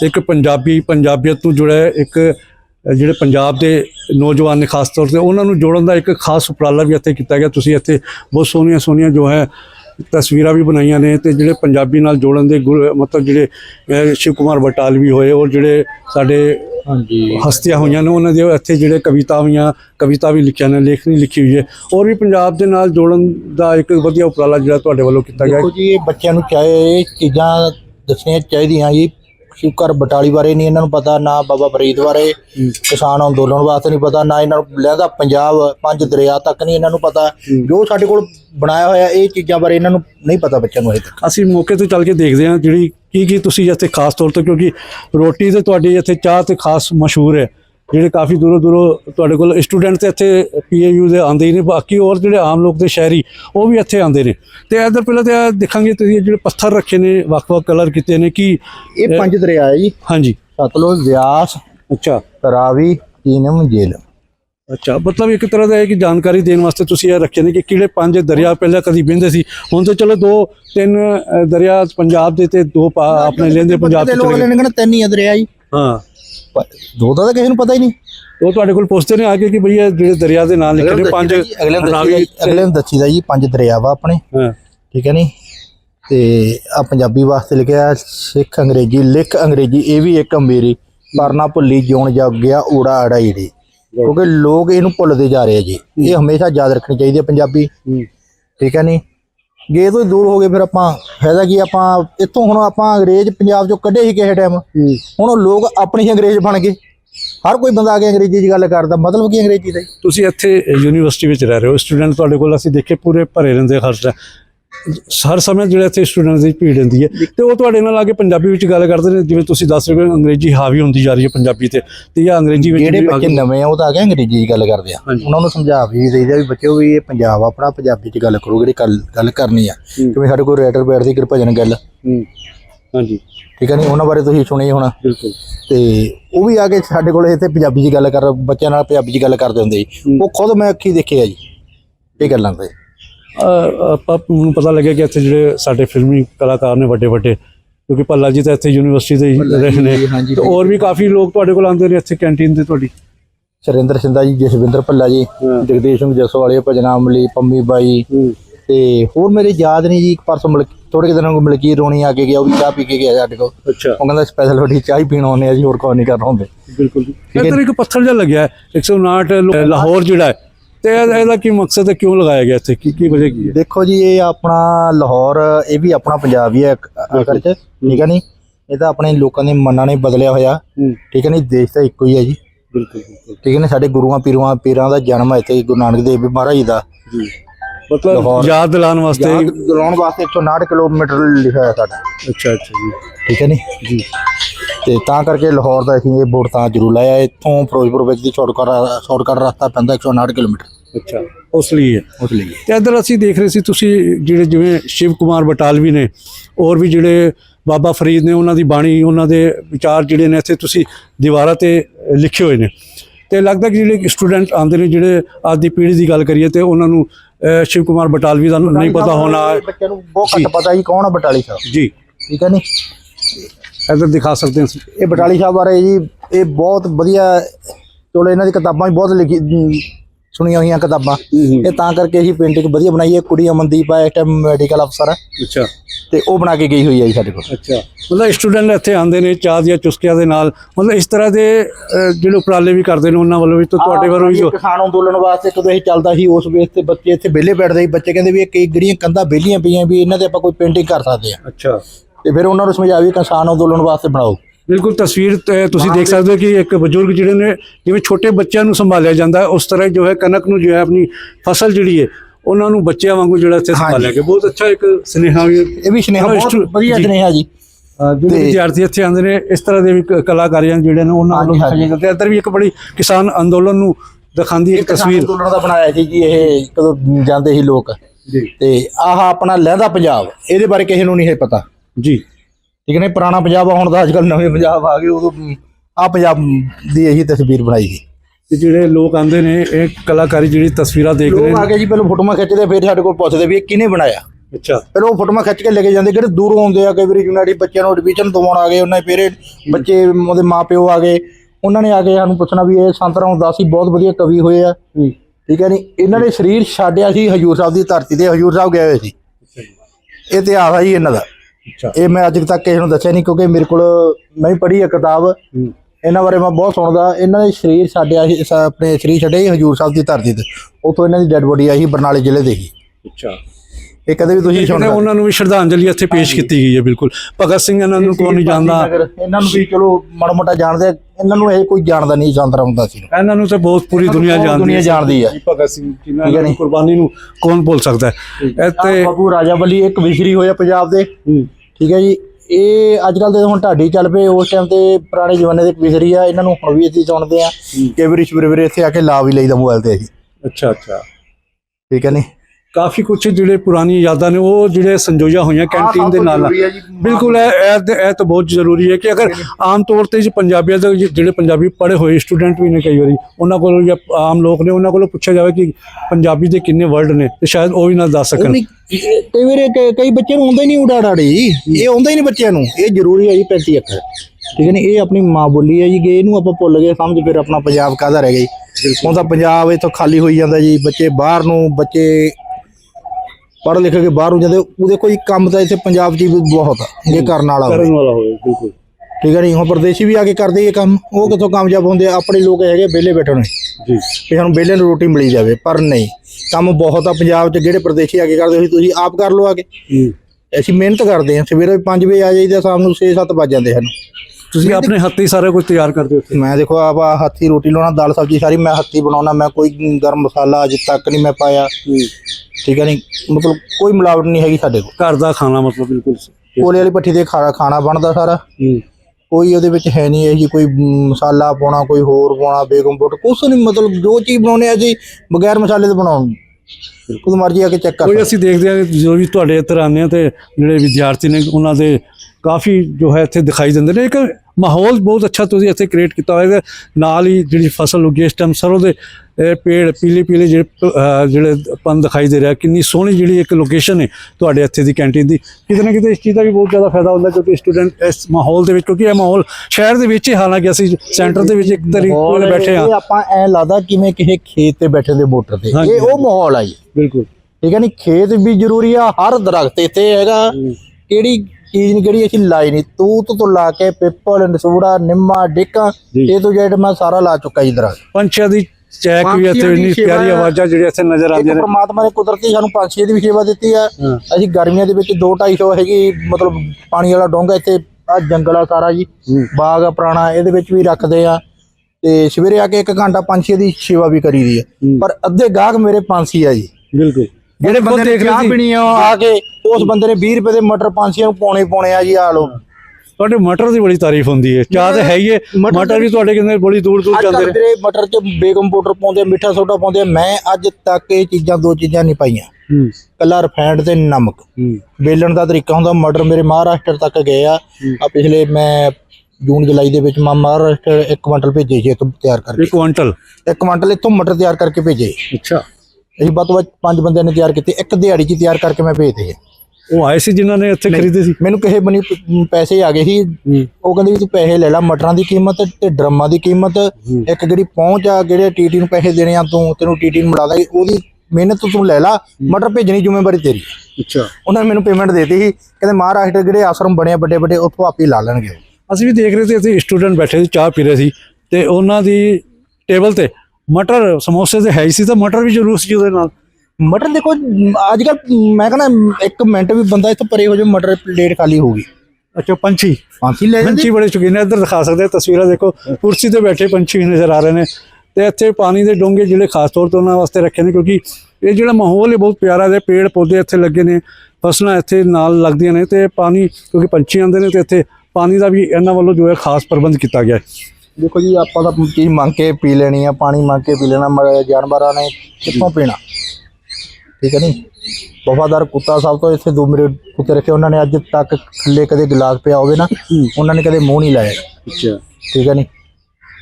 ਤੇ ਇੱਕ ਪੰਜਾਬੀ ਪੰਜਾਬੀਅਤ ਨੂੰ ਜੁੜਿਆ ਇੱਕ ਜਿਹੜੇ ਪੰਜਾਬ ਦੇ ਨੌਜਵਾਨ ਨੇ ਖਾਸ ਤੌਰ ਤੇ ਉਹਨਾਂ ਨੂੰ ਜੋੜਨ ਦਾ ਇੱਕ ਖਾਸ ਉਪਰਾਲਾ ਵੀ ਇੱਥੇ ਕੀਤਾ ਗਿਆ। ਤੁਸੀਂ ਇੱਥੇ ਬਹੁਤ ਸੋਹਣੀਆਂ ਸੋਹਣੀਆਂ ਜੋ ਹੈ ਤਸਵੀਰਾਂ ਵੀ ਬਣਾਈਆਂ ਨੇ ਤੇ ਜਿਹੜੇ ਪੰਜਾਬੀ ਨਾਲ ਜੋੜਨ ਦੇ ਮਤਲਬ ਜਿਹੜੇ ਸ਼ਿਵ ਕੁਮਾਰ ਬਟਾਲਵੀ ਹੋਏ ਔਰ ਜਿਹੜੇ ਸਾਡੇ ਹਾਂਜੀ। ਹਸਤੀਆਂ ਹੋਈਆਂ ਨੇ ਉਹਨਾਂ ਦੇ ਇੱਥੇ ਜਿਹੜੇ ਕਵਿਤਾ ਹੋਈਆਂ ਕਵਿਤਾ ਵੀ ਲਿਖੀਆਂ ਨੇ ਲੇਖਣੀ ਲਿਖੀ ਹੋਈ ਹੈ। ਔਰ ਵੀ ਪੰਜਾਬ ਦੇ ਨਾਲ ਜੋੜਨ ਦਾ ਇੱਕ ਵਧੀਆ ਉਪਰਾਲਾ ਜਿਹੜਾ ਤੁਹਾਡੇ ਵੱਲੋਂ ਕੀਤਾ ਗਿਆ ਦੇਖੋ ਜੀ ਇਹ ਬੱਚਿਆਂ ਨੂੰ ਚਾਹੇ ਇਹ ਚੀਜ਼ਾਂ ਦੱਸਣੀਆਂ ਚਾਹੀਦੀਆਂ ਜੀ ਸ਼ਿਵਕਰ ਬਟਾਲੀ ਬਾਰੇ ਨਹੀਂ ਇਹਨਾਂ ਨੂੰ ਪਤਾ ਨਾ ਬਾਬਾ ਫਰੀਦ ਬਾਰੇ ਕਿਸਾਨ ਅੰਦੋਲਨ ਵਾਸਤੇ ਨਹੀਂ ਪਤਾ ਨਾ ਇਹਨਾਂ ਨੂੰ ਲਹਿਦਾ ਪੰਜਾਬ ਪੰਜ ਦਰਿਆ ਤੱਕ ਨਹੀਂ ਇਹਨਾਂ ਨੂੰ ਪਤਾ। ਜੋ ਸਾਡੇ ਕੋਲ ਬਣਾਇਆ ਹੋਇਆ ਇਹ ਚੀਜ਼ਾਂ ਬਾਰੇ ਇਹਨਾਂ ਨੂੰ ਨਹੀਂ ਪਤਾ ਬੱਚਿਆਂ ਨੂੰ ਤੱਕ। ਅਸੀਂ ਮੌਕੇ ਤੇ ਚੱਲ ਕੇ ਦੇਖਦੇ ਹਾਂ ਜਿਹੜੀ ਕੀ ਕੀ ਤੁਸੀਂ ਇੱਥੇ ਖਾਸ ਤੌਰ ਤੇ ਕਿਉਂਕਿ ਰੋਟੀ ਤੇ ਤੁਹਾਡੀ ਇੱਥੇ ਚਾਹ ਤੇ ਖਾਸ ਮਸ਼ਹੂਰ ਹੈ। ਜਿਹੜੇ ਕਾਫੀ ਦੂਰੋਂ ਦੂਰੋਂ ਤੁਹਾਡੇ ਕੋਲ ਸਟੂਡੈਂਟ ਤੇ ਇੱਥੇ ਪੀਏਯੂ ਦੇ ਆਉਂਦੇ ਹੀ ਨੇ ਬਾਕੀ ਹੋਰ ਜਿਹੜੇ ਆਮ ਲੋਕ ਤੇ ਸ਼ਹਿਰੀ ਉਹ ਵੀ ਇੱਥੇ ਆਉਂਦੇ ਨੇ। ਤੇ ਇੱਧਰ ਪਹਿਲਾਂ ਤੇ ਦੇਖਾਂਗੇ ਤੁਸੀਂ ਜਿਹੜੇ ਪੱਥਰ ਰੱਖੇ ਨੇ ਵੱਖ-ਵੱਖ ਕਲਰ ਕੀਤੇ ਨੇ ਕੀ ਇਹ ਪੰਜ ਦਰਿਆ ਹੈ ਜੀ। ਹਾਂਜੀ। ਸਤਲੁਜ ਵਿਆਸ ਅੱਛਾ। ਰਾਵੀ ਜੀਨਮ ਜੇਲਮ। ਅੱਛਾ ਮਤਲਬ ਇੱਕ ਤਰ੍ਹਾਂ ਦਾ ਹੈ ਕਿ ਜਾਣਕਾਰੀ ਦੇਣ ਵਾਸਤੇ ਤੁਸੀਂ ਇਹ ਰੱਖੇ ਨੇ ਕਿ ਕਿਹੜੇ ਪੰਜ ਦਰਿਆ ਪਹਿਲਾਂ ਕਦੀ ਵਹਿੰਦੇ ਸੀ। ਹੁਣ ਤਾਂ ਚਲੋ ਦੋ ਤਿੰਨ ਦਰਿਆ ਪੰਜਾਬ ਦੇ ਤੇ ਦੋ ਆਪਣੇ ਲੈਂਦੇ ਪੰਜਾਬ ਦੇ ਲੋਕ ਲੈਣ ਕਹਿੰਦੇ ਤਿੰਨ ਹੀ ਦਰਿਆ ਜੀ। ਹਾਂ। ਪਰ ਦੋ ਦਾ ਤਾਂ ਕਿਸੇ ਨੂੰ ਪਤਾ ਹੀ ਨਹੀਂ। ਉਹ ਤੁਹਾਡੇ ਕੋਲ ਪੁੱਛਦੇ ਨੇ ਆ ਕੇ ਕਿ ਭਈ ਇਹ ਜਿਹੜੇ ਦਰਿਆ ਦੇ ਨਾਲ ਲਿਖੇ ਨੇ ਪੰਜ ਅਗਲੇ ਨੂੰ ਦੱਸੀ ਅਗਲੇ ਨੂੰ ਦੱਸੀ ਦਾ ਜੀ ਪੰਜ ਦਰਿਆ ਵਾ ਆਪਣੇ। ਹਾਂ। ਠੀਕ ਹੈ ਨਹੀਂ ਤੇ ਆ ਪੰਜਾਬੀ ਵਾਸਤੇ ਲਿਖਿਆ ਸਿੱਖ ਅੰਗਰੇਜ਼ੀ ਲਿਖ ਅੰਗਰੇਜ਼ੀ ਇਹ ਵੀ ਇੱਕ ਮੇਰੀ ਪਰ ਨਾ ਭੁੱਲੀ ਜਿਉਣ ਜਗ ਗਿਆ ਊੜਾ ਅੜਾ ਈੜੇ ਕਿਉਂਕਿ ਲੋਕ ਇਹਨੂੰ ਭੁੱਲਦੇ ਜਾ ਰਹੇ ਆ ਜੀ। ਇਹ ਹਮੇਸ਼ਾ ਯਾਦ ਰੱਖਣੀ ਚਾਹੀਦੀ ਹੈ ਪੰਜਾਬੀ। ਠੀਕ ਹੈ ਨਹੀਂ ਇਹ ਤੋਂ ਹੀ ਦੂਰ ਹੋ ਗਏ ਫਿਰ ਆਪਾਂ। ਫਾਇਦਾ ਕੀ ਆਪਾਂ ਇੱਥੋਂ ਹੁਣ ਆਪਾਂ ਅੰਗਰੇਜ਼ ਪੰਜਾਬ ਚੋਂ ਕੱਢੇ ਸੀ ਕਿਸੇ ਟਾਈਮ ਹੁਣ ਉਹ ਲੋਕ ਆਪਣੇ ਹੀ ਅੰਗਰੇਜ਼ ਬਣ ਗਏ। ਹਰ ਕੋਈ ਬੰਦਾ ਆ ਕੇ ਅੰਗਰੇਜ਼ੀ 'ਚ ਗੱਲ ਕਰਦਾ। ਮਤਲਬ ਕੀ ਅੰਗਰੇਜ਼ੀ ਦਾ? ਤੁਸੀਂ ਇੱਥੇ ਯੂਨੀਵਰਸਿਟੀ ਵਿੱਚ ਰਹਿ ਰਹੇ ਹੋ। ਸਟੂਡੈਂਟ ਤੁਹਾਡੇ ਕੋਲ ਅਸੀਂ ਦੇਖੇ ਪੂਰੇ ਭਰੇ ਰਹਿੰਦੇ ਹਰ ਹਰ ਸਮੇਂ ਜਿਹੜੇ ਇੱਥੇ ਸਟੂਡੈਂਟਸ ਦੀ ਭੀੜ ਰਹਿੰਦੀ ਹੈ। ਤੇ ਉਹ ਤੁਹਾਡੇ ਨਾਲ ਆ ਕੇ ਪੰਜਾਬੀ ਵਿੱਚ ਗੱਲ ਕਰਦੇ ਨੇ ਜਿਵੇਂ ਤੁਸੀਂ ਦੱਸ ਰਹੇ ਹੋ ਅੰਗਰੇਜ਼ੀ ਹਾਵੀ ਹੁੰਦੀ ਜਾ ਰਹੀ ਹੈ ਪੰਜਾਬੀ ਤੇ ਤੇ ਜਾਂ ਅੰਗਰੇਜ਼ੀ ਵਿੱਚ ਜਿਹੜੇ ਬੱਚੇ ਨਵੇਂ ਆ ਉਹ ਤਾਂ ਆ ਕੇ ਅੰਗਰੇਜ਼ੀ ਗੱਲ ਕਰਦੇ ਆ। ਉਹਨਾਂ ਨੂੰ ਸਮਝਾ ਵੀ ਦਈਦਾ ਵੀ ਬੱਚਿਓ ਵੀ ਇਹ ਪੰਜਾਬ ਆਪਣਾ ਪੰਜਾਬੀ 'ਚ ਗੱਲ ਕਰੋ ਜਿਹੜੀ ਗੱਲ ਗੱਲ ਕਰਨੀ ਆ। ਕਿਵੇਂ ਸਾਡੇ ਕੋਲ ਰੈਟਰ ਬੈਠਦੀ ਕਿਰਭਜਨ ਗੱਲ। ਹੂੰ। ਹਾਂਜੀ। ਠੀਕ ਹੈ ਨਹੀਂ ਉਹਨਾਂ ਬਾਰੇ ਤੁਸੀਂ ਸੁਣੀ ਹੋਣਾ। ਬਿਲਕੁਲ। ਤੇ ਉਹ ਵੀ ਆ ਕੇ ਸਾਡੇ ਕੋਲ ਇੱਥੇ ਪੰਜਾਬੀ 'ਚ ਗੱਲ ਕਰ ਬੱਚਿਆਂ ਨਾਲ ਪੰਜਾਬੀ 'ਚ ਗੱਲ ਕਰਦੇ ਹੁੰਦੇ ਉਹ ਖੁਦ ਮੈਂ ਅੱਖੀ ਦੇਖਿਆ ਜੀ ਇਹ ਗੱਲਾਂ ਤੇ। ਆਪਾਂ ਨੂੰ ਪਤਾ ਲੱਗਿਆ ਕਿ ਇੱਥੇ ਜਿਹੜੇ ਸਾਡੇ ਫਿਲਮੀ ਕਲਾਕਾਰ ਨੇ ਵੱਡੇ ਵੱਡੇ ਕਿਉਂਕਿ ਭੱਲਾ ਜੀ ਤਾਂ ਇੱਥੇ ਯੂਨੀਵਰਸਿਟੀ ਦੇ ਹੀ ਰਹੇ ਨੇ। ਤੇ ਹੋਰ ਵੀ ਕਾਫੀ ਲੋਕ ਤੁਹਾਡੇ ਕੋਲ ਆਉਂਦੇ ਨੇ ਇੱਥੇ ਕੈਂਟੀਨ ਤੇ ਤੁਹਾਡੀ? ਸਰਿੰਦਰ ਸਿੰਧਾ ਜੀ ਜਸਵਿੰਦਰ ਭੱਲਾ ਜੀ। ਜਗਦੀਸ਼ ਸਿੰਘ ਜਸਵਾਲੇ ਭਜਨਾ ਅਮਲੀ ਪੰਮੀ ਬਾਈ ਤੇ ਹੋਰ ਮੇਰੇ ਯਾਦ ਨਹੀਂ ਜੀ ਇੱਕ ਪਰਸੋਂ ਮਲਕ ਥੋੜੇ ਦਿਨਾਂ ਨੂੰ ਮਲਕੀਰ ਰੋਣੀ ਆ ਕੇ ਗਿਆ ਉਹ ਵੀ ਚਾਹ ਪੀ ਕੇ ਗਿਆ ਸਾਡੇ ਕੋਲ। ਅੱਛਾ। ਉਹ ਕਹਿੰਦਾ ਸਪੈਸ਼ਲ ਵੱਡੀ ਚਾਹ ਹੀ ਪੀਣ ਆਉਂਦੇ ਆ ਜੀ ਹੋਰ ਕੋਈ ਨਹੀਂ ਕਰਨਾ ਹੁੰਦੇ ਬਿਲਕੁਲ ਇੱਧਰ ਇੱਕ ਪੱਥਰ ਜਿਹਾ ਲੱਗਿਆ ਹੈ 159 ਲੋ- ਲਾਹੌਰ ਜਿਹੜਾ ਤੇ ਇਹ- ਇਹਦਾ ਕੀ ਮਕਸਦ ਹੈ? ਕਿਉਂ ਲਗਾਇਆ ਗਿਆ ਇੱਥੇ? ਕੀ ਕੀ ਵਜ੍ਹਾ ਕੀ ਹੈ? ਦੇਖੋ ਜੀ ਇਹ ਆਪਣਾ ਲਾਹੌਰ ਇਹ ਵੀ ਆਪਣਾ ਪੰਜਾਬ ਹੀ ਹੈ ਇੱਕ ਆਖਰ ਚ ਠੀਕ ਹੈ ਨਹੀਂ ਇਹ ਤਾਂ ਆਪਣੇ ਲੋਕਾਂ ਦੇ ਮਨਾਂ ਨੇ ਬਦਲਿਆ ਹੋਇਆ। ਹੂੰ। ਠੀਕ ਹੈ ਨਹੀਂ ਦੇਸ਼ ਤਾਂ ਇੱਕੋ ਹੀ ਹੈ ਜੀ। ਬਿਲਕੁਲ ਬਿਲਕੁਲ। ਠੀਕ ਹੈ ਨਾ? ਸਾਡੇ ਗੁਰੂਆਂ ਪੀਰਾਂ ਪੀਰਾਂ ਦਾ ਜਨਮ ਹੈ ਇੱਥੇ ਗੁਰੂ ਨਾਨਕ ਦੇਵ ਮਹਾਰਾਜ ਜੀ ਦਾ। ਜੀ। ਮਤਲਬ ਲਾਹੌਰ। ਯਾਦ ਦਿਲਾਉਣ ਵਾਸਤੇ ਯਾਦ ਦਿਲਾਉਣ ਵਾਸਤੇ 159 ਕਿਲੋਮੀਟਰ ਲਿਖਿਆ ਹੋਇਆ ਸਾਡਾ। ਅੱਛਾ ਅੱਛਾ ਜੀ। ਠੀਕ ਹੈ ਨਹੀਂ ਜੀ। ਤੇ ਤਾਂ ਕਰਕੇ ਲਾਹੌਰ ਦਾ ਅਸੀਂ ਇਹ ਬੋਰਡ ਤਾਂ ਜ਼ਰੂਰ ਲਾਇਆ ਇੱਥੋਂ ਫਿਰੋਜ਼ਪੁਰ ਵਿੱਚ ਦੀ ਸ਼ਾਰਟਕਟ ਸ਼ਾਰਟਕਟ ਰਸਤਾ ਪੈਂਦਾ 159 ਕਿਲੋਮੀਟਰ। ਅੱਛਾ ਉਸ ਲਈ ਹੈ। ਉਸ ਲਈ ਤੇ ਇੱਧਰ ਅਸੀਂ ਦੇਖ ਰਹੇ ਸੀ ਤੁਸੀਂ ਜਿਹੜੇ ਜਿਵੇਂ ਸ਼ਿਵ ਕੁਮਾਰ ਬਟਾਲਵੀ ਨੇ ਹੋਰ ਵੀ ਜਿਹੜੇ ਬਾਬਾ ਫਰੀਦ ਨੇ ਉਹਨਾਂ ਦੀ ਬਾਣੀ ਉਹਨਾਂ ਦੇ ਵਿਚਾਰ ਜਿਹੜੇ ਨੇ ਇੱਥੇ ਤੁਸੀਂ ਦੀਵਾਰਾਂ ਤੇ ਲਿਖੇ ਹੋਏ ਨੇ। ਤੇ ਲੱਗਦਾ ਕਿ ਜਿਹੜੇ ਸਟੂਡੈਂਟ ਆਉਂਦੇ ਨੇ ਜਿਹੜੇ ਅੱਜ ਦੀ ਪੀੜ੍ਹੀ ਦੀ ਗੱਲ ਕਰੀਏ ਤੇ ਉਹਨਾਂ ਨੂੰ ਸ਼ਿਵ ਕੁਮਾਰ ਬਟਾਲਵੀ ਦਾ ਨਹੀਂ ਪਤਾ ਹੋਣਾ। ਬੱਚਿਆਂ ਨੂੰ ਬਹੁਤ ਘੱਟ ਪਤਾ ਜੀ ਕੌਣ ਆ ਬਟਾਲੀ ਸਾਹਿਬ। ਜੀ। ਠੀਕ ਹੈ ਨਹੀਂ ਇੱਧਰ ਦਿਖਾ ਸਕਦੇ ਹਾਂ ਇਹ ਬਟਾਲੀ ਸਾਹਿਬ ਬਾਰੇ ਜੀ ਇਹ ਬਹੁਤ ਵਧੀਆ ਚਲੋ ਇਹਨਾਂ ਦੀ ਕਿਤਾਬਾਂ ਵੀ ਬਹੁਤ ਲਿਖੀ ਸੁਣੀਆਂ ਹੋਈਆਂ ਕਿਤਾਬਾਂ। ਇਹ ਤਾਂ ਕਰਕੇ ਅਸੀਂ ਪੇਂਟਿੰਗ ਵਧੀਆ ਬਣਾਈ ਹੈ ਕੁੜੀ ਅਮਨਦੀਪ ਹੈ ਇਸ ਟਾਈਮ ਮੈਡੀਕਲ ਅਫਸਰ ਹੈ ਅੱਛਾ। ਤੇ ਉਹ ਬਣਾ ਕੇ ਗਈ ਹੋਈ ਹੈ ਜੀ ਸਾਡੇ ਕੋਲ। ਅੱਛਾ। ਮਤਲਬ ਸਟੂਡੈਂਟ ਇੱਥੇ ਆਉਂਦੇ ਨੇ ਚਾਹ ਦੀਆਂ ਚੁਸਕਿਆਂ ਦੇ ਨਾਲ। ਮਤਲਬ ਇਸ ਤਰ੍ਹਾਂ ਦੇ ਜਿਹੜੇ ਉਪਰਾਲੇ ਵੀ ਕਰਦੇ ਨੇ ਉਹਨਾਂ ਵੱਲੋਂ ਵੀ ਤੇ ਤੁਹਾਡੇ ਵੱਲੋਂ ਵੀ ਕਿਸਾਨ ਅੰਦੋਲਨ ਵਾਸਤੇ ਕਦੋਂ ਇਹ ਚੱਲਦਾ ਸੀ ਉਸ ਵੇਸ ਤੇ ਬੱਚੇ ਇੱਥੇ ਵਿਹਲੇ ਬੈਠਦੇ ਸੀ। ਬੱਚੇ ਕਹਿੰਦੇ ਵੀ ਇਹ ਕਈ ਜਿਹੜੀਆਂ ਕੰਧਾਂ ਵਿਹਲੀਆਂ ਪਈਆਂ ਵੀ ਇਹਨਾਂ ਤੇ ਆਪਾਂ ਕੋਈ ਪੇਂਟਿੰਗ ਕਰ ਸਕਦੇ ਆ ਅੱਛਾ। ਤੇ ਫਿਰ ਉਹਨਾਂ ਨੂੰ ਸਮਝਾਇਆ ਵੀ ਕਿਸਾਨ ਅੰਦੋਲਨ ਵਾਸਤੇ ਬਣਾਓ। ਬਿਲਕੁਲ ਤਸਵੀਰ ਤੁਸੀਂ ਦੇਖ ਸਕਦੇ ਹੋ ਕਿ ਇੱਕ ਬਜ਼ੁਰਗ ਜਿਹੜੇ ਨੇ ਜਿਵੇਂ ਛੋਟੇ ਬੱਚਿਆਂ ਨੂੰ ਸੰਭਾਲਿਆ ਜਾਂਦਾ ਉਸ ਤਰ੍ਹਾਂ ਜੋ ਹੈ ਕਣਕ ਨੂੰ ਜੋ ਹੈ ਆਪਣੀ ਫਸਲ ਜਿਹੜੀ ਹੈ ਉਹਨਾਂ ਨੂੰ ਬੱਚਿਆਂ ਵਾਂਗੂ ਜਿਹੜਾ ਇੱਥੇ ਸੰਭਾਲਿਆ ਗਿਆ। ਬਹੁਤ ਅੱਛਾ ਇੱਕ ਸੁਨੇਹਾ ਵੀ ਇਹ ਵੀ ਸੁਨੇਹਾ ਬਹੁਤ ਵਧੀਆ ਜੀ। ਸੁਨੇਹਾ ਜੀ। ਜਿਹੜੇ ਵਿਦਿਆਰਥੀ ਇੱਥੇ ਆਉਂਦੇ ਨੇ ਇਸ ਤਰ੍ਹਾਂ ਦੇ ਵੀ ਕ- ਕਲਾਕਾਰੀਆਂ ਜਿਹੜੇ ਨੇ ਉਹਨਾਂ ਹਾਂਜੀ, ਦਿਖਾਈਆਂ ਜਾਂਦੀਆਂ। ਇੱਧਰ ਵੀ ਇੱਕ ਬੜੀ ਕਿਸਾਨ ਅੰਦੋਲਨ ਨੂੰ ਦਿਖਾਉਂਦੀ ਇੱਕ ਤਸਵੀਰ। ਅੰਦੋਲਨ ਦਾ ਬਣਾਇਆ ਸੀ ਜੀ ਇਹ ਕਦੋਂ ਜਾਂਦੇ ਸੀ ਲੋਕ। ਤੇ ਆਹ ਆਪਣਾ ਲਹਿੰਦਾ ਪੰਜਾਬ ਇਹਦੇ ਬਾਰੇ ਕਿਸੇ ਨੂੰ ਨਹੀਂ ਹੈ ਪਤਾ। ਜੀ। ਠੀਕ ਨੇ ਪੁਰਾਣਾ ਪੰਜਾਬ ਆ ਹੁਣ ਤਾਂ ਅੱਜ ਕੱਲ ਨਵੇਂ ਪੰਜਾਬ ਆ ਗਏ ਉਦੋਂ ਆ ਪੰਜਾਬ ਦੀ ਇਹੀ ਤਸਵੀਰ ਬਣਾਈ ਸੀ। ਤੇ ਜਿਹੜੇ ਲੋਕ ਆਉਂਦੇ ਨੇ ਇਹ ਕਲਾਕਾਰੀ ਜਿਹੜੀ ਤਸਵੀਰਾਂ ਦੇਖ ਰਹੇ ਲੋਕ ਆ ਨੇ ਕੇ ਜੀ ਪਹਿਲਾਂ ਫੋਟੋਆਂ ਖਿੱਚਦੇ ਫਿਰ ਸਾਡੇ ਕੋਲ ਪੁੱਛਦੇ ਵੀ ਇਹ ਕਿਹਨੇ ਬਣਾਇਆ? ਅੱਛਾ। ਫਿਰ ਉਹ ਫੋਟੋਆਂ ਖਿੱਚ ਕੇ ਲੈ ਕੇ ਜਾਂਦੇ ਜਿਹੜੇ ਦੂਰੋਂ ਆਉਂਦੇ ਆ ਕਈ ਵਾਰੀ ਯੂਨਾਈਟਿਡ ਬੱਚਿਆਂ ਨੂੰ ਐਡਮਿਸ਼ਨ ਦਵਾਉਣ ਆ ਗਏ ਉਹਨਾਂ ਦੇ ਪੇਰੇ ਬੱਚੇ ਉਹਦੇ ਮਾਪਿਓ ਆ ਗਏ ਉਹਨਾਂ ਨੇ ਆ ਕੇ ਸਾਨੂੰ ਪੁੱਛਣਾ ਵੀ ਇਹ ਸੰਤ ਰਾਮਦਾਸ ਜੀ ਬਹੁਤ ਵਧੀਆ ਕਵੀ ਹੋਏ ਆ। ਠੀਕ ਹੈ ਨਹੀਂ ਇਹਨਾਂ ਨੇ ਸਰੀਰ ਛੱਡਿਆ ਸੀ ਹਜੂਰ ਸਾਹਿਬ ਦੀ ਧਰਤੀ ਤੇ ਹਜੂਰ ਸਾਹਿਬ ਗਏ ਹੋਏ ਸੀ। ਇਹ ਇਤਿਹਾਸ ਆ ਜੀ ਇਹਨਾਂ ਦਾ। ਇਹ ਮੈਂ ਅੱਜ ਤੱਕ ਕਿਸੇ ਨੂੰ ਦੱਸਿਆ ਨਹੀਂ ਕਿਉਂਕਿ ਮੇਰੇ ਕੋਲ ਮੈਂ ਵੀ ਪੜ੍ਹੀ ਹੈ ਕਿਤਾਬ। ਇਹਨਾਂ ਬਾਰੇ ਮੈਂ ਬਹੁਤ ਸੁਣਦਾ। ਇਹਨਾਂ ਦੇ ਸਰੀਰ ਛੱਡਿਆ ਸੀ ਸ- ਆਪਣੇ ਸਰੀਰ ਛੱਡੇ ਸੀ ਹਜੂਰ ਸਾਹਿਬ ਦੀ ਧਰਤੀ ਤੇ। ਉੱਥੋਂ ਇਹਨਾਂ ਦੀ ਡੈੱਡ ਬੋਡੀ ਆਈ ਸੀ ਬਰਨਾਲੇ ਜ਼ਿਲ੍ਹੇ ਦੇ ਹੀ ਅੱਛਾ। ਇਹ ਕਦੇ ਵੀ ਤੁਸੀਂ ਸੁਣਦੇ? ਉਹਨਾਂ ਨੂੰ ਵੀ ਸ਼ਰਧਾਂਜਲੀ ਇੱਥੇ ਪੇਸ਼ ਕੀਤੀ ਗਈ ਹੈ ਬਿਲਕੁਲ। ਭਗਤ ਸਿੰਘ ਇਹਨਾਂ ਨੂੰ ਕੌਣ ਨਹੀਂ ਜਾਣਦਾ। ਇਹਨਾਂ ਨੂੰ ਵੀ ਚਲੋ ਮਾੜਾ ਮੋਟਾ ਜਾਣਦੇ ਆ, ਇਹਨਾਂ ਨੂੰ ਇਹ ਕੋਈ ਜਾਣਦਾ ਨਹੀਂ ਸੰਤ ਰਾਮਦਾਸ ਜੀ ਨੂੰ ਇਹਨਾਂ ਨੂੰ ਤਾਂ ਬਹੁਤ ਪੂਰੀ ਦੁਨੀਆ ਜਾਣਦੀ ਦੁਨੀਆ ਹੈ। ਜਾਣਦੀ ਆ ਭਗਤ ਸਿੰਘ ਜਿਨ੍ਹਾਂ ਠੀਕ ਹੈ ਦੀ? ਕੁਰਬਾਨੀ ਨੂੰ ਕੌਣ ਭੁੱਲ ਸਕਦਾ ਹੈ? ਇੱਥੇ ਬਾਬੂ ਰਾਜਾ ਬੱਲੀ ਇੱਕ ਵਿਸ਼ਰੀ ਹੋਇਆ ਪੰਜਾਬ ਦੇ। ਹੂੰ, ਠੀਕ ਹੈ ਜੀ। ਇਹ ਅੱਜ ਕੱਲ ਦੇ ਹੁਣ ਢਾਡੀ ਚੱਲ ਪਏ ਉਸ ਟਾਈਮ ਤੇ ਪੁਰਾਣੇ ਜ਼ਮਾਨੇ ਦੇ ਵਿਸ਼ਰੀ ਆ ਇਹਨਾਂ ਨੂੰ ਹੁਣ ਵੀ ਅਸੀਂ ਸੁਣਦੇ ਆ ਕਈ ਵਾਰੀ ਸਵੇਰੇ ਸਵੇਰੇ ਇੱਥੇ ਆ ਕੇ ਲਾ ਵੀ ਲਈਦਾ ਮੋਬਾਈਲ ਤੇ ਅਸੀਂ। ਅੱਛਾ ਅੱਛਾ। ਠੀਕ ਹੈ ਨੀ? ਕਾਫੀ ਕੁਝ ਜਿਹੜੇ ਪੁਰਾਣੀ ਯਾਦਾਂ ਨੇ ਉਹ ਜਿਹੜੇ ਸੰਜੋਇਆ ਹੋਈਆਂ ਕੈਂਟੀਨ ਦੇ ਨਾਲ। ਬਿਲਕੁਲ ਇਹ ਇਹ ਤੇ- ਬਹੁਤ ਜ਼ਰੂਰੀ ਹੈ ਕਿ ਅਗਰ ਆਮ ਤੌਰ ਤੇ ਜੀ ਪੰਜਾਬੀਆਂ ਦੇ ਜਿਹੜੇ ਪੰਜਾਬੀ ਪੜ੍ਹੇ ਹੋਏ ਸਟੂਡੈਂਟ ਵੀ ਨੇ ਕਈ ਵਾਰੀ ਉਹਨਾਂ ਕੋਲੋਂ ਜਾਂ ਆਮ ਲੋਕ ਨੇ ਉਹਨਾਂ ਕੋਲੋਂ ਪੁੱਛਿਆ ਜਾਵੇ ਕਿ ਪੰਜਾਬੀ ਦੇ ਕਿੰਨੇ ਵਰਡ ਨੇ ਤੇ ਸ਼ਾਇਦ ਉਹ ਵੀ ਨਾ ਦੱਸ ਸਕਣ। ਕਈ ਵਾਰੀ ਕਈ- ਕਈ ਬੱਚੇ ਨੂੰ ਆਉਂਦਾ ਹੀ ਨਹੀਂ ਉਡਾੜਾੜੀ ਇਹ ਆਉਂਦਾ ਹੀ ਨਹੀਂ ਬੱਚਿਆਂ ਨੂੰ। ਇਹ ਜ਼ਰੂਰੀ ਹੈ ਜੀ 35 ਅੱਖਰ। ਠੀਕ ਹੈ ਨੀ? ਇਹ ਆਪਣੀ ਮਾਂ ਬੋਲੀ ਹੈ ਜੀ ਕਿ ਇਹਨੂੰ ਆਪਾਂ ਭੁੱਲ ਗਏ ਸਮਝ ਫਿਰ ਆਪਣਾ ਪੰਜਾਬ ਕਾਹਦਾ ਰਹਿ ਗਿਆ ਜੀ ਹੁਣ ਤਾਂ ਪੰਜਾਬ ਇੱਥੋਂ ਖਾਲੀ ਹੋਈ ਜਾਂਦਾ ਜੀ ਬੱਚੇ ਬਾਹਰ ਨੂੰ ਬੱਚੇ ਪੜ੍ਹ ਲਿਖ ਕੇ ਬਾਹਰ ਹੋ ਜਾਂਦੇ ਉਹਦੇ ਕੋਈ ਕੰਮ ਤਾਂ ਇੱਥੇ ਪੰਜਾਬ 'ਚ ਵੀ ਬਹੁਤ ਆ ਜੇ ਕਰਨ ਵਾਲਾ ਹੋਵੇ। ਕਰਨ ਵਾਲਾ ਹੋਵੇ ਬਿਲਕੁਲ। ਠੀਕ ਹੈ ਨਹੀਂ ਹੁਣ ਪਰਦੇਸੀ ਵੀ ਆ ਕੇ ਕਰਦੇ ਇਹ ਕੰਮ ਉਹ ਕਿੱਥੋਂ ਕਾਮਯਾਬ ਹੁੰਦੇ ਆ? ਆਪਣੇ ਲੋਕ ਹੈਗੇ ਵਿਹਲੇ ਬੈਠੇ ਨੇ ਜੀ। ਵੀ ਸਾਨੂੰ ਵਿਹਲੇ ਨੂੰ ਰੋਟੀ ਮਿਲੀ ਜਾਵੇ ਪਰ ਨਹੀਂ ਕੰਮ ਬਹੁਤ ਆ ਪੰਜਾਬ 'ਚ ਜਿਹੜੇ ਪਰਦੇਸੀ ਆ ਕੇ ਕਰਦੇ ਸੀ ਤੁਸੀਂ ਆਪ ਕਰ ਲਓ ਆ ਕੇ। ਹੂੰ। ਅਸੀਂ ਮਿਹਨਤ ਕਰਦੇ ਹਾਂ ਸਵੇਰੇ 5 ਵਜੇ ਆ ਜਾਈਦਾ ਸ਼ਾਮ ਨੂੰ 6-7 ਵੱਜ ਜਾਂਦੇ ਹਨ ਤੁਸੀਂ ਆਪਣੇ ਹੱਥੀਂ ਸਾਰਾ ਕੁਝ ਤਿਆਰ ਕਰਦੇ ਹੋ ਮੈਂ ਦੇਖੋ ਆਪ ਹੱਥੀ ਰੋਟੀ ਲਾਉਣਾ ਦਾਲ ਸਬਜ਼ੀ ਸਾਰੀ ਮੈਂ ਹੱਥੀ ਬਣਾਉਣਾ ਮੈਂ ਕੋਈ ਗਰਮ ਮਸਾਲਾ ਅਜੇ ਤੱਕ ਨਹੀਂ ਮੈਂ ਪਾਇਆ। ਠੀਕ ਹੈ ਨਹੀਂ ਮਤਲਬ ਕੋਈ ਮਿਲਾਵਟ ਨਹੀਂ ਹੈਗੀ ਸਾਡੇ ਕੋਲ। ਘਰ ਦਾ ਖਾਣਾ ਮਤਲਬ ਬਿਲਕੁਲ ਕੋਲੇ ਵਾਲੀ ਪੱਠੀ ਤੇ ਖਾਣਾ ਖਾਣਾ ਬਣਦਾ ਸਾਰਾ। ਕੋਈ ਉਹਦੇ ਵਿੱਚ ਹੈ ਨਹੀਂ ਇਹ ਜੀ ਕੋਈ ਮਸਾਲਾ ਪਾਉਣਾ ਕੋਈ ਹੋਰ ਪਾਉਣਾ ਬੇਗਮ ਬੁੱਟ ਕੁਛ ਨਹੀਂ ਮਤਲਬ ਜੋ ਚੀਜ਼ ਬਣਾਉਣੇ ਆ ਜੀ ਬਗੈਰ ਮਸਾਲੇ ਤੋਂ ਬਣਾਉਣ ਕੋਈ ਮਰਜ਼ੀ ਆ ਕੇ ਚੈੱਕ ਕਰ ਕੋਈ ਅਸੀਂ ਦੇਖਦੇ ਕਿ ਜੋ ਵੀ ਤੁਹਾਡੇ ਇੱਧਰ ਆਉਂਦੇ ਆ ਤੇ ਜਿਹੜੇ ਵਿਦਿਆਰਥੀ ਨੇ ਉਹਨਾਂ ਦੇ ਕਾਫੀ ਜੋ ਹੈ ਇੱਥੇ ਦਿਖਾਈ ਦਿੰਦੇ ਨੇ। ਇੱਕ ਮਾਹੌਲ ਬਹੁਤ ਅੱਛਾ ਤੁਸੀਂ ਇੱਥੇ ਕ੍ਰੀਏਟ ਕੀਤਾ ਹੋਇਆ ਹੈ ਨਾਲ ਹੀ ਜਿਹੜੀ ਫਸਲ ਉੱਗੀ ਇਸ ਟਾਈਮ ਸਰੋਂ ਦੇ ਇਹ ਪੇੜ ਪੀਲੇ ਪੀਲੇ ਜਿਹੜੇ ਜਿਹੜੇ ਪਨ ਦਿਖਾਈ ਦੇ ਰਿਹਾ ਕਿੰਨੀ ਸੋਹਣੀ ਜਿਹੜੀ ਇੱਕ ਲੋਕੇਸ਼ਨ ਹੈ ਤੁਹਾਡੇ ਇੱਥੇ ਦੀ ਕੈਂਟੀਨ ਦੀ। ਕਿਤੇ ਨਾ ਕਿਤੇ ਇਸ ਚੀਜ਼ ਦਾ ਵੀ ਬਹੁਤ ਜ਼ਿਆਦਾ ਫਾਇਦਾ ਹੁੰਦਾ ਕਿਉਂਕਿ ਸਟੂਡੈਂਟ ਇਸ ਮਾਹੌਲ ਦੇ ਵਿੱਚ ਕਿਉਂਕਿ ਇਹ ਮਾਹੌਲ ਸ਼ਹਿਰ ਦੇ ਵਿੱਚ ਹੀ ਹਾਲਾਂਕਿ ਅਸੀਂ ਸੈਂਟਰ ਦੇ ਵਿੱਚ ਇੱਕ ਤਰੀਕੇ ਮਾਹੌਲ ਨਾਲ ਬੈਠੇ ਹਾਂ। ਆਪਾਂ ਐ ਲੱਗਦਾ ਕਿਵੇਂ ਕਿਸੇ ਖੇਤ ਤੇ ਬੈਠੇ ਦੇ ਮੋਟਰ ਤੇ। ਇਹ ਉਹ ਮਾਹੌਲ ਆ ਜੀ। ਬਿਲਕੁਲ। ਠੀਕ ਹੈ ਨਹੀਂ ਖੇਤ ਵੀ ਜ਼ਰੂਰੀ ਆ ਹਰ ਦਰਖਤ ਇੱਥੇ ਹੈਗਾ। ਕਿਹੜੀ ਚੀਜ਼ ਨਹੀਂ ਕਿਹੜੀ ਅਸੀਂ ਲਾਈ ਨਹੀਂ ਤੂਤ ਤੋਂ ਲਾ ਕੇ ਪਿੱਪਲ ਨਸੂੜਾ ਨਿੰਮਾ ਡੇਕਾਂ। ਇਹ ਤੋਂ ਜਿਹੜਾ ਮੈਂ ਸਾਰਾ ਲਾ ਚੁੱਕਾ ਜੀ ਦਰਖਤ ਪੰਛੀਆਂ ਦੀ ਚਹਿਕ ਵੀ ਇੱਥੇ ਇੰਨੀ ਪਿਆਰੀ ਆਵਾਜ਼ਾਂ ਜਿਹੜੀਆਂ ਇੱਥੇ ਨਜ਼ਰ ਆਉਂਦੀਆਂ ਨੇ। ਪ੍ਰਮਾਤਮਾ ਨੇ ਕੁਦਰਤੀ ਸਾਨੂੰ ਪੰਛੀਆਂ ਦੀ ਵੀ ਸੇਵਾ ਦਿੱਤੀ ਆ। ਅਸੀਂ ਗਰਮੀਆਂ ਦੇ ਵਿੱਚ 2 250 ਹੈਗੀ ਮਤਲਬ ਪਾਣੀ ਵਾਲਾ ਡੋਂਗਾ ਇੱਥੇ ਆ ਜੰਗਲ ਆ ਸਾਰਾ ਜੀ। ਬਾਗ ਆ ਪੁਰਾਣਾ ਇਹਦੇ ਵਿੱਚ ਵੀ ਰੱਖਦੇ ਆ। ਤੇ ਸਵੇਰੇ ਆ ਕੇ ਇੱਕ ਘੰਟਾ ਪੰਛੀਆਂ ਦੀ ਸੇਵਾ ਵੀ ਕਰੀਦੀ ਆ। ਪਰ ਅੱਧੇ ਗਾਹਕ ਮੇਰੇ ਪੰਛੀ ਆ ਜੀ। ਬਿਲਕੁਲ। ਜਿਹੜੇ ਬੰਦੇ ਨੇ ਚਾਹ। ਪੀਣੀ ਆ ਆ ਕੇ ਉਸ ਬੰਦੇ ਨੇ 20 ਰੁਪਏ ਦੇ ਮਟਰ ਪੰਛੀਆਂ ਨੂੰ ਪਾਉਣੇ ਪਾਉਣੇ ਆ ਜੀ ਆ ਲੋ ਤੁਹਾਡੇ ਮਟਰ ਦੀ ਬੜੀ ਤਾਰੀਫ ਹੁੰਦੀ ਹੈ। ਚਾਹ ਤਾਂ ਹੈ। ਹੀ ਹੈ ਮਟਰ ਵੀ ਤੁਹਾਡੇ ਕਿੰਨੇ ਬੜੀ ਦੂਰ ਦੂਰ ਜਾਂਦੇ ਨੇ। ਤੇਰੇ ਮਟਰ 'ਚ ਬੇਕਮ ਪਾਊਡਰ ਪਾਉਂਦੇ ਮਿੱਠਾ ਸੋਡਾ ਪਾਉਂਦੇ। ਮੈਂ ਅੱਜ ਤੱਕ ਇਹ ਚੀਜ਼ਾਂ ਦੋ ਚੀਜ਼ਾਂ ਨਹੀਂ ਪਾਈਆਂ। ਕੱਲਾ ਰਿਫਾਈਂਡ ਤੇ ਨਮਕ। ਵੇਲਣ ਦਾ ਤਰੀਕਾ ਹੁੰਦਾ ਮਟਰ ਮੇਰੇ ਮਹਾਰਾਸ਼ਟਰ ਤੱਕ ਗਏ ਆ। ਆ ਪਿਛਲੇ ਮੈਂ ਜੂਨ ਜੁਲਾਈ ਦੇ ਵਿੱਚ ਮੈਂ ਮਹਾਰਾਸ਼ਟਰ ਇੱਕ ਕੁਇੰਟਲ ਭੇਜੇ ਸੀ ਇੱਥੋਂ ਤਿਆਰ ਕਰਕੇ। ਇੱਕ ਕੁਇੰਟਲ? ਇੱਕ ਕੁਇੰਟਲ ਇੱਥੋਂ ਮਟਰ ਤਿਆਰ ਕਰਕੇ ਭੇਜੇ। ਅੱਛਾ। ਅਸੀਂ ਵੱਧ ਤੋਂ ਵੱਧ ਪੰਜ ਬੰਦਿਆਂ ਨੇ ਤਿਆਰ ਕੀਤੇ ਇੱਕ ਦਿਹਾੜੀ 'ਚ ਤਿਆਰ ਕਰਕੇ ਮੈਂ ਭੇਜਦੇ ਆ ਉਹ ਆਏ ਸੀ ਜਿਨ੍ਹਾਂ ਨੇ ਇੱਥੇ ਖਰੀਦੇ ਸੀ? ਮੈਨੂੰ ਕਿਸੇ ਬਣੀ ਪੈਸੇ ਆ ਗਏ ਸੀ। ਉਹ ਕਹਿੰਦੇ ਵੀ ਤੂੰ ਪੈਸੇ ਲੈ ਲੈ ਮਟਰਾਂ ਦੀ ਕੀਮਤ ਤੇ ਡਰਮਾਂ ਦੀ ਕੀਮਤ। ਇੱਕ ਜਿਹੜੀ ਪਹੁੰਚ ਆ ਜਿਹੜੇ ਟੀਟੀ ਨੂੰ ਪੈਸੇ ਦੇਣੇ ਆ ਤੂੰ ਤੈਨੂੰ ਟੀਟੀ ਨੂੰ ਮਿਲਾ ਦਾਂਗੇ ਉਹਦੀ ਮਿਹਨਤ ਤੂੰ ਲੈ ਲਾ ਮਟਰ ਭੇਜਣੀ ਜ਼ਿੰਮੇਵਾਰੀ ਤੇਰੀ। ਅੱਛਾ। ਉਹਨਾਂ ਨੇ ਮੈਨੂੰ ਪੇਮੈਂਟ ਦੇਤੀ ਸੀ। ਕਹਿੰਦੇ ਮਹਾਰਾਸ਼ਟਰ ਜਿਹੜੇ ਆਸ਼ਰਮ ਬਣੇ ਵੱਡੇ ਵੱਡੇ ਉੱਥੋਂ ਆਪੇ ਲਾ ਲੈਣਗੇ। ਅਸੀਂ ਵੀ ਦੇਖ ਰਹੇ ਸੀ ਇੱਥੇ ਸਟੂਡੈਂਟ ਬੈਠੇ ਸੀ ਚਾਹ ਪੀ ਰਹੇ ਸੀ ਤੇ ਉਹਨਾਂ ਦੀ ਟੇਬਲ ਤੇ ਮਟਰ ਸਮੋਸੇ ਤੇ ਹੈ ਹੀ ਸੀ ਤਾਂ ਮਟਰ ਵੀ ਜ਼ਰੂਰ ਸੀ ਉਹਦੇ ਨਾਲ। ਮਟਰ ਦੇਖੋ ਅੱਜ ਕੱਲ ਮੈਂ ਕਹਿੰਦਾ ਇੱਕ ਮਿੰਟ ਵੀ ਬੰਦਾ ਇੱਥੋਂ ਪਰੇ ਹੋ ਜਾਵੇ ਮਟਰ ਪਲੇਟ ਖਾਲੀ ਹੋਊਗੀ ਅੱਛਾ ਪੰਛੀ। ਫਾਂਸੀ ਲੈ ਜਾਂਦੇ। ਪੰਛੀ ਬੜੇ ਸ਼ੌਕੀਨ ਨੇ ਇੱਧਰ ਦਿਖਾ ਸਕਦੇ ਹਾਂ ਤਸਵੀਰਾਂ ਦੇਖੋ ਕੁਰਸੀ ਤੇ ਬੈਠੇ ਪੰਛੀ ਨਜ਼ਰ ਆ ਰਹੇ ਨੇ ਤੇ ਇੱਥੇ ਪਾਣੀ ਦੇ ਡੋਂਗੇ ਜਿਹੜੇ ਖਾਸ ਤੌਰ ਤੇ ਉਹਨਾਂ ਵਾਸਤੇ ਰੱਖੇ ਨੇ ਕਿਉਂਕਿ ਇਹ ਜਿਹੜਾ ਮਾਹੌਲ ਹੈ ਬਹੁਤ ਪਿਆਰਾ ਹੈ ਪੇੜ ਪੌਦੇ ਇੱਥੇ ਲੱਗੇ ਨੇ ਫਸਲਾਂ ਇੱਥੇ ਨਾਲ ਲੱਗਦੀਆਂ ਨੇ ਤੇ ਪਾਣੀ ਕਿਉਂਕਿ ਪੰਛੀ ਆਉਂਦੇ ਨੇ ਤੇ ਇੱਥੇ ਪਾਣੀ ਦਾ ਵੀ ਇਹਨਾਂ ਵੱਲੋਂ ਜੋ ਹੈ ਖਾਸ ਪ੍ਰਬੰਧ ਕੀਤਾ ਗਿਆ ਹੈ। ਦੇਖੋ ਜੀ ਆਪਾਂ ਤਾਂ ਚੀਜ਼ ਮੰਗ ਕੇ ਪੀ ਲੈਣੀ ਆ ਪਾਣੀ ਮੰਗ ਕੇ ਪੀ ਲੈਣਾ ਮगर ਜਾਨਵਰਾਂ ਨੇ ਕਿੱਥੋਂ ਪੀਣਾ? ਠੀਕ ਹੈ ਨਹੀਂ ਵਫਾਦਾਰ ਕੁੱਤਾ ਸਭ ਤੋਂ ਇੱਥੇ ਦੋ ਮੇਰੇ ਕੁੱਤੇ ਰੱਖੇ ਉਹਨਾਂ ਨੇ ਅੱਜ ਤੱਕ ਥੱਲੇ ਕਦੇ ਗਲਾਸ ਪਿਆ ਹੋਵੇ ਨਾ ਉਹਨਾਂ ਨੇ ਕਦੇ ਮੂੰਹ ਨਹੀਂ ਲਾਇਆ। ਅੱਛਾ। ਠੀਕ ਹੈ ਨਹੀਂ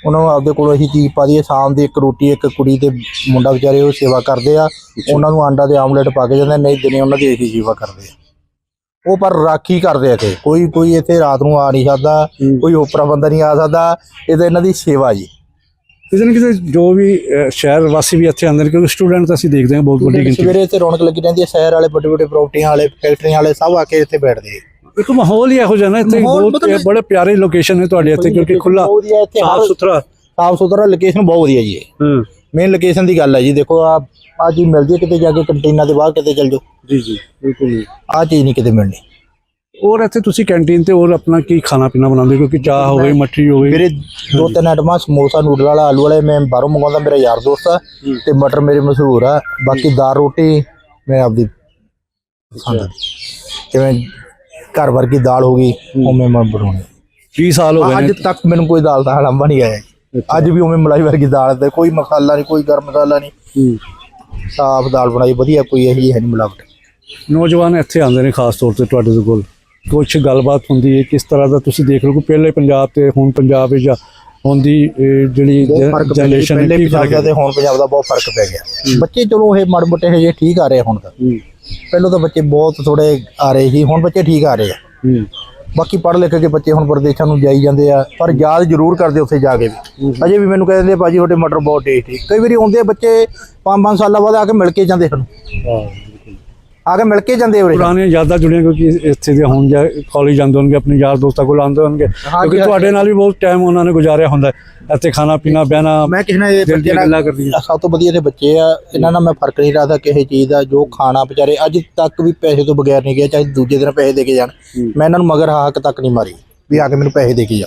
ਉਹਨਾਂ ਨੂੰ ਆਪਦੇ ਕੋਲੋਂ ਇਹੀ ਚੀਜ਼ ਪਾ ਦਈਏ ਸ਼ਾਮ ਦੀ ਇੱਕ ਰੋਟੀ ਇੱਕ ਕੁੜੀ ਤੇ ਮੁੰਡਾ ਵਿਚਾਰੇ ਉਹ ਸੇਵਾ ਕਰਦੇ ਆ ਉਹਨਾਂ ਨੂੰ ਆਂਡਾ ਦੇ ਆਮਲੇਟ ਪਾ ਕੇ ਜਾਂਦੇ ਨਹੀਂ ਦਿਨੇ ਉਹਨਾਂ ਦੀ ਇਹੀ ਸੇਵਾ ਕਰਦੇ ਆ। ਉਹ ਪਰ ਰਾਖੀ ਕਰਦੇ ਇੱਥੇ। ਕੋਈ ਕੋਈ ਇੱਥੇ ਰਾਤ ਨੂੰ ਆ ਨਹੀਂ ਸਕਦਾ ਕੋਈ ਓਪਰਾ ਬੰਦਾ ਨਹੀਂ ਆ ਸਕਦਾ। ਇਹ ਤਾਂ ਇਹਨਾਂ ਦੀ ਸੇਵਾ ਜੀ। ਕਿਸੇ ਨਾ ਕਿਸੇ ਜੋ ਵੀ ਅਹ, ਸ਼ਹਿਰ ਵਾਸੀ ਵੀ ਇੱਥੇ ਆਉਂਦੇ ਨੇ ਕਿਉਂਕਿ ਸਟੂਡੈਂਟ ਤਾਂ ਅਸੀਂ ਦੇਖਦੇ ਹਾਂ ਬਹੁਤ ਵੱਡੀ ਗਿਣਤੀ ਸਵੇਰੇ ਇੱਥੇ ਰੌਣਕ ਲੱਗੀ ਰਹਿੰਦੀ ਹੈ ਸ਼ਹਿਰ ਵਾਲੇ ਵੱਡੇ ਵੱਡੇ ਪ੍ਰਾਪਰਟੀਆਂ ਵਾਲੇ ਫੈਕਟਰੀਆਂ ਵਾਲੇ ਸਭ ਆ ਕੇ ਇੱਥੇ ਬੈਠਦੇ ਆ। ਇੱਕ ਮਾਹੌਲ ਹੀ ਇਹੋ ਜਿਹਾ ਨਾ ਇੱਥੇ ਮਾਹੌਲ ਬਹੁਤ ਮਤਲਬ- ਬੜੇ ਪਿਆਰੇ ਲੋਕੇਸ਼ਨ ਹੈ ਤੁਹਾਡੇ ਇੱਥੇ ਕਿਉਂਕਿ ਖੁੱਲਾ ਬਹੁਤ ਵਧੀਆ ਇੱਥੇ ਸਾਫ਼ ਸੁਥਰਾ ਸਾਫ਼ ਸੁਥਰਾ ਲੋਕੇਸ਼ਨ ਬਹੁਤ ਵਧੀਆ ਜੀ ਹਾਂ। ਮੇਨ ਲੋਕੇਸ਼ਨ ਦੀ ਗੱਲ ਹੈ ਜੀ ਦੇਖੋ ਆ ਆ ਚੀਜ਼ ਮਿਲਦੀ ਹੈ ਕਿਤੇ ਜਾ ਕੇ ਕੰਟੇਨਰ ਦੇ ਬਾਹਰ ਕਿਤੇ ਚੱਲ ਜਾਓ। ਜੀ ਜੀ ਬਿਲਕੁਲ ਆ ਚੀਜ਼ ਨਹੀਂ ਕਿਤੇ ਮਿਲਣੀ। ਔਰ ਇੱਥੇ ਤੁਸੀਂ ਕੈਂਟੀਨ ਤੇ ਹੋਰ ਆਪਣਾ ਕੀ ਖਾਣਾ ਪੀਣਾ ਬਣਾਉਂਦੇ? ਕਿਉਂਕਿ ਚਾਹ ਹੋਵੇ ਮੱਠੀ ਹੋਵੇ। ਮੇਰੇ ਦੋ ਤਿੰਨ ਆਈਟਮਾਂ ਸਮੋਸਾ ਨੂਡਲ ਵਾਲਾ ਆਲੂ ਵਾਲੇ ਮੈਂ ਬਾਹਰੋਂ ਮੰਗਵਾਉਂਦਾ ਮੇਰਾ ਯਾਰ ਦੋਸਤ ਆ ਤੇ ਮਟਰ ਮੇਰੇ ਮਸ਼ਹੂਰ ਆ। ਬਾਕੀ ਦਾਲ ਰੋਟੀ ਮੈਂ ਆਪਦੀ ਪਸੰਦ ਦੀ ਜਿਵੇਂ ਘਰ ਵਰਗੀ ਦਾਲ ਹੋ ਗਈ ਉਵੇਂ ਮੈਂ ਬਣਾਉਣੀ। 20 ਸਾਲ ਹੋ ਗਏ ਅੱਜ ਤੱਕ ਮੈਨੂੰ ਕੋਈ ਦਾਲ ਦਾ ਹਲੰਬਾ ਨਹੀਂ ਆਇਆ ਜੀ। ਅੱਜ ਵੀ ਉਵੇਂ ਮਲਾਈ ਵਰਗੀ ਦਾਲ ਤੇ ਕੋਈ ਮਸਾਲਾ ਨਹੀਂ ਕੋਈ ਗਰਮ ਮਸਾਲਾ ਨਹੀਂ। ਹੂੰ। ਸਾਫ਼ ਦਾਲ ਬਣਾਈ ਵਧੀਆ ਕੋਈ ਇਹੀ ਹੈ ਨਹੀਂ ਮਿਲਾਵਟ। ਨੌਜਵਾਨ ਇੱਥੇ ਆਉਂਦੇ ਨੇ ਖਾਸ ਤੌਰ ਤੇ ਤੁਹਾਡੇ ਕੋਲ। ਕੁਝ ਗੱਲਬਾਤ ਹੁੰਦੀ ਹੈ ਕਿਸ ਤਰ੍ਹਾਂ ਦਾ ਤੁਸੀਂ ਦੇਖ ਲਓ ਕਿ ਪਹਿਲੇ ਪੰਜਾਬ ਤੇ ਹੁਣ ਪੰਜਾਬ ਵਿੱਚ ਹੁਣ ਦੀ ਜਿਹੜੀ ਜਨਰੇਸ਼ਨ ਪਹਿਲੇ ਪੰਜਾਬ ਤੇ ਹੁਣ ਪੰਜਾਬ ਦਾ ਬਹੁਤ ਫ਼ਰਕ ਪੈ ਗਿਆ। ਬੱਚੇ ਚਲੋ ਇਹ ਮਾੜੇ ਮੋਟੇ ਹਜੇ ਠੀਕ ਆ ਰਹੇ ਹੁਣ ਤਾਂ। ਪਹਿਲਾਂ ਤਾਂ ਬੱਚੇ ਬਹੁਤ ਥੋੜੇ ਆ ਰਹੇ ਸੀ ਹੁਣ ਬੱਚੇ ਠੀਕ ਆ ਰਹੇ ਆ। ਬਾਕੀ ਪੜ੍ਹ ਲਿਖ ਕੇ ਬੱਚੇ ਹੁਣ ਪ੍ਰਦੇਸ਼ਾਂ ਨੂੰ ਜਾਈ ਜਾਂਦੇ ਆ ਪਰ ਯਾਦ ਜ਼ਰੂਰ ਕਰਦੇ ਉੱਥੇ ਜਾ ਕੇ ਵੀ। ਅਜੇ ਵੀ ਮੈਨੂੰ ਕਹਿੰਦੇ ਭਾਜੀ ਤੁਹਾਡੇ ਮਟਰ ਬਹੁਤ ਟੇਸਟੀ ਕਈ ਵਾਰੀ ਆਉਂਦੇ ਬੱਚੇ 5-5 ਸਾਲਾਂ ਬਾਅਦ ਆ ਕੇ ਮਿਲ ਕੇ ਜਾਂਦੇ ਸਾਨੂੰ। ਹਾਂ। ਆ ਕੇ ਮਿਲ ਕੇ ਜਾਂਦੇ ਉਰੇ? ਪੁਰਾਣੀਆਂ ਯਾਦਾਂ ਜੁੜੀਆਂ ਕਿਉਂਕਿ ਇੱਥੇ ਦੇ ਹੁਣ ਜਾਂ ਕਾਲਜ ਜਾਂਦੇ ਹੋਣਗੇ ਆਪਣੇ ਯਾਰ ਦੋਸਤਾਂ ਕੋਲ ਆਉਂਦੇ ਹੋਣਗੇ। ਕਿਉਂਕਿ ਤੁਹਾਡੇ ਨਾਲ ਵੀ ਬਹੁਤ ਟਾਈਮ ਉਹਨਾਂ ਨੇ ਗੁਜ਼ਾਰਿਆ ਹੁੰਦਾ। ਇੱਥੇ ਖਾਣਾ ਪੀਣਾ ਬਹਿਣਾ ਮੈਂ ਕਿਸੇ ਨਾਲ ਬੱਚੇ ਨਾਲ ਸਭ ਤੋਂ ਵਧੀਆ ਦੇ ਬੱਚੇ ਆ। ਇਹਨਾਂ ਨਾਲ ਮੈਂ ਫ਼ਰਕ ਨਹੀਂ ਰੱਖਦਾ ਕਿਸੇ ਚੀਜ਼ ਦਾ। ਜੋ ਖਾਣਾ ਵਿਚਾਰੇ ਅੱਜ ਤੱਕ ਵੀ ਪੈਸੇ ਤੋਂ ਬਗੈਰ ਨਹੀਂ ਗਿਆ ਚਾਹੇ ਦੂਜੇ ਦਿਨ ਪੈਸੇ ਦੇ ਕੇ ਜਾਣ। ਮੈਂ ਇਹਨਾਂ ਨੂੰ ਮਗਰ ਹਾਕ ਤੱਕ ਨਹੀਂ ਮਾਰੀ ਵੀ ਆ ਕੇ ਮੈਨੂੰ ਪੈਸੇ ਦੇ ਕੇ ਜਾ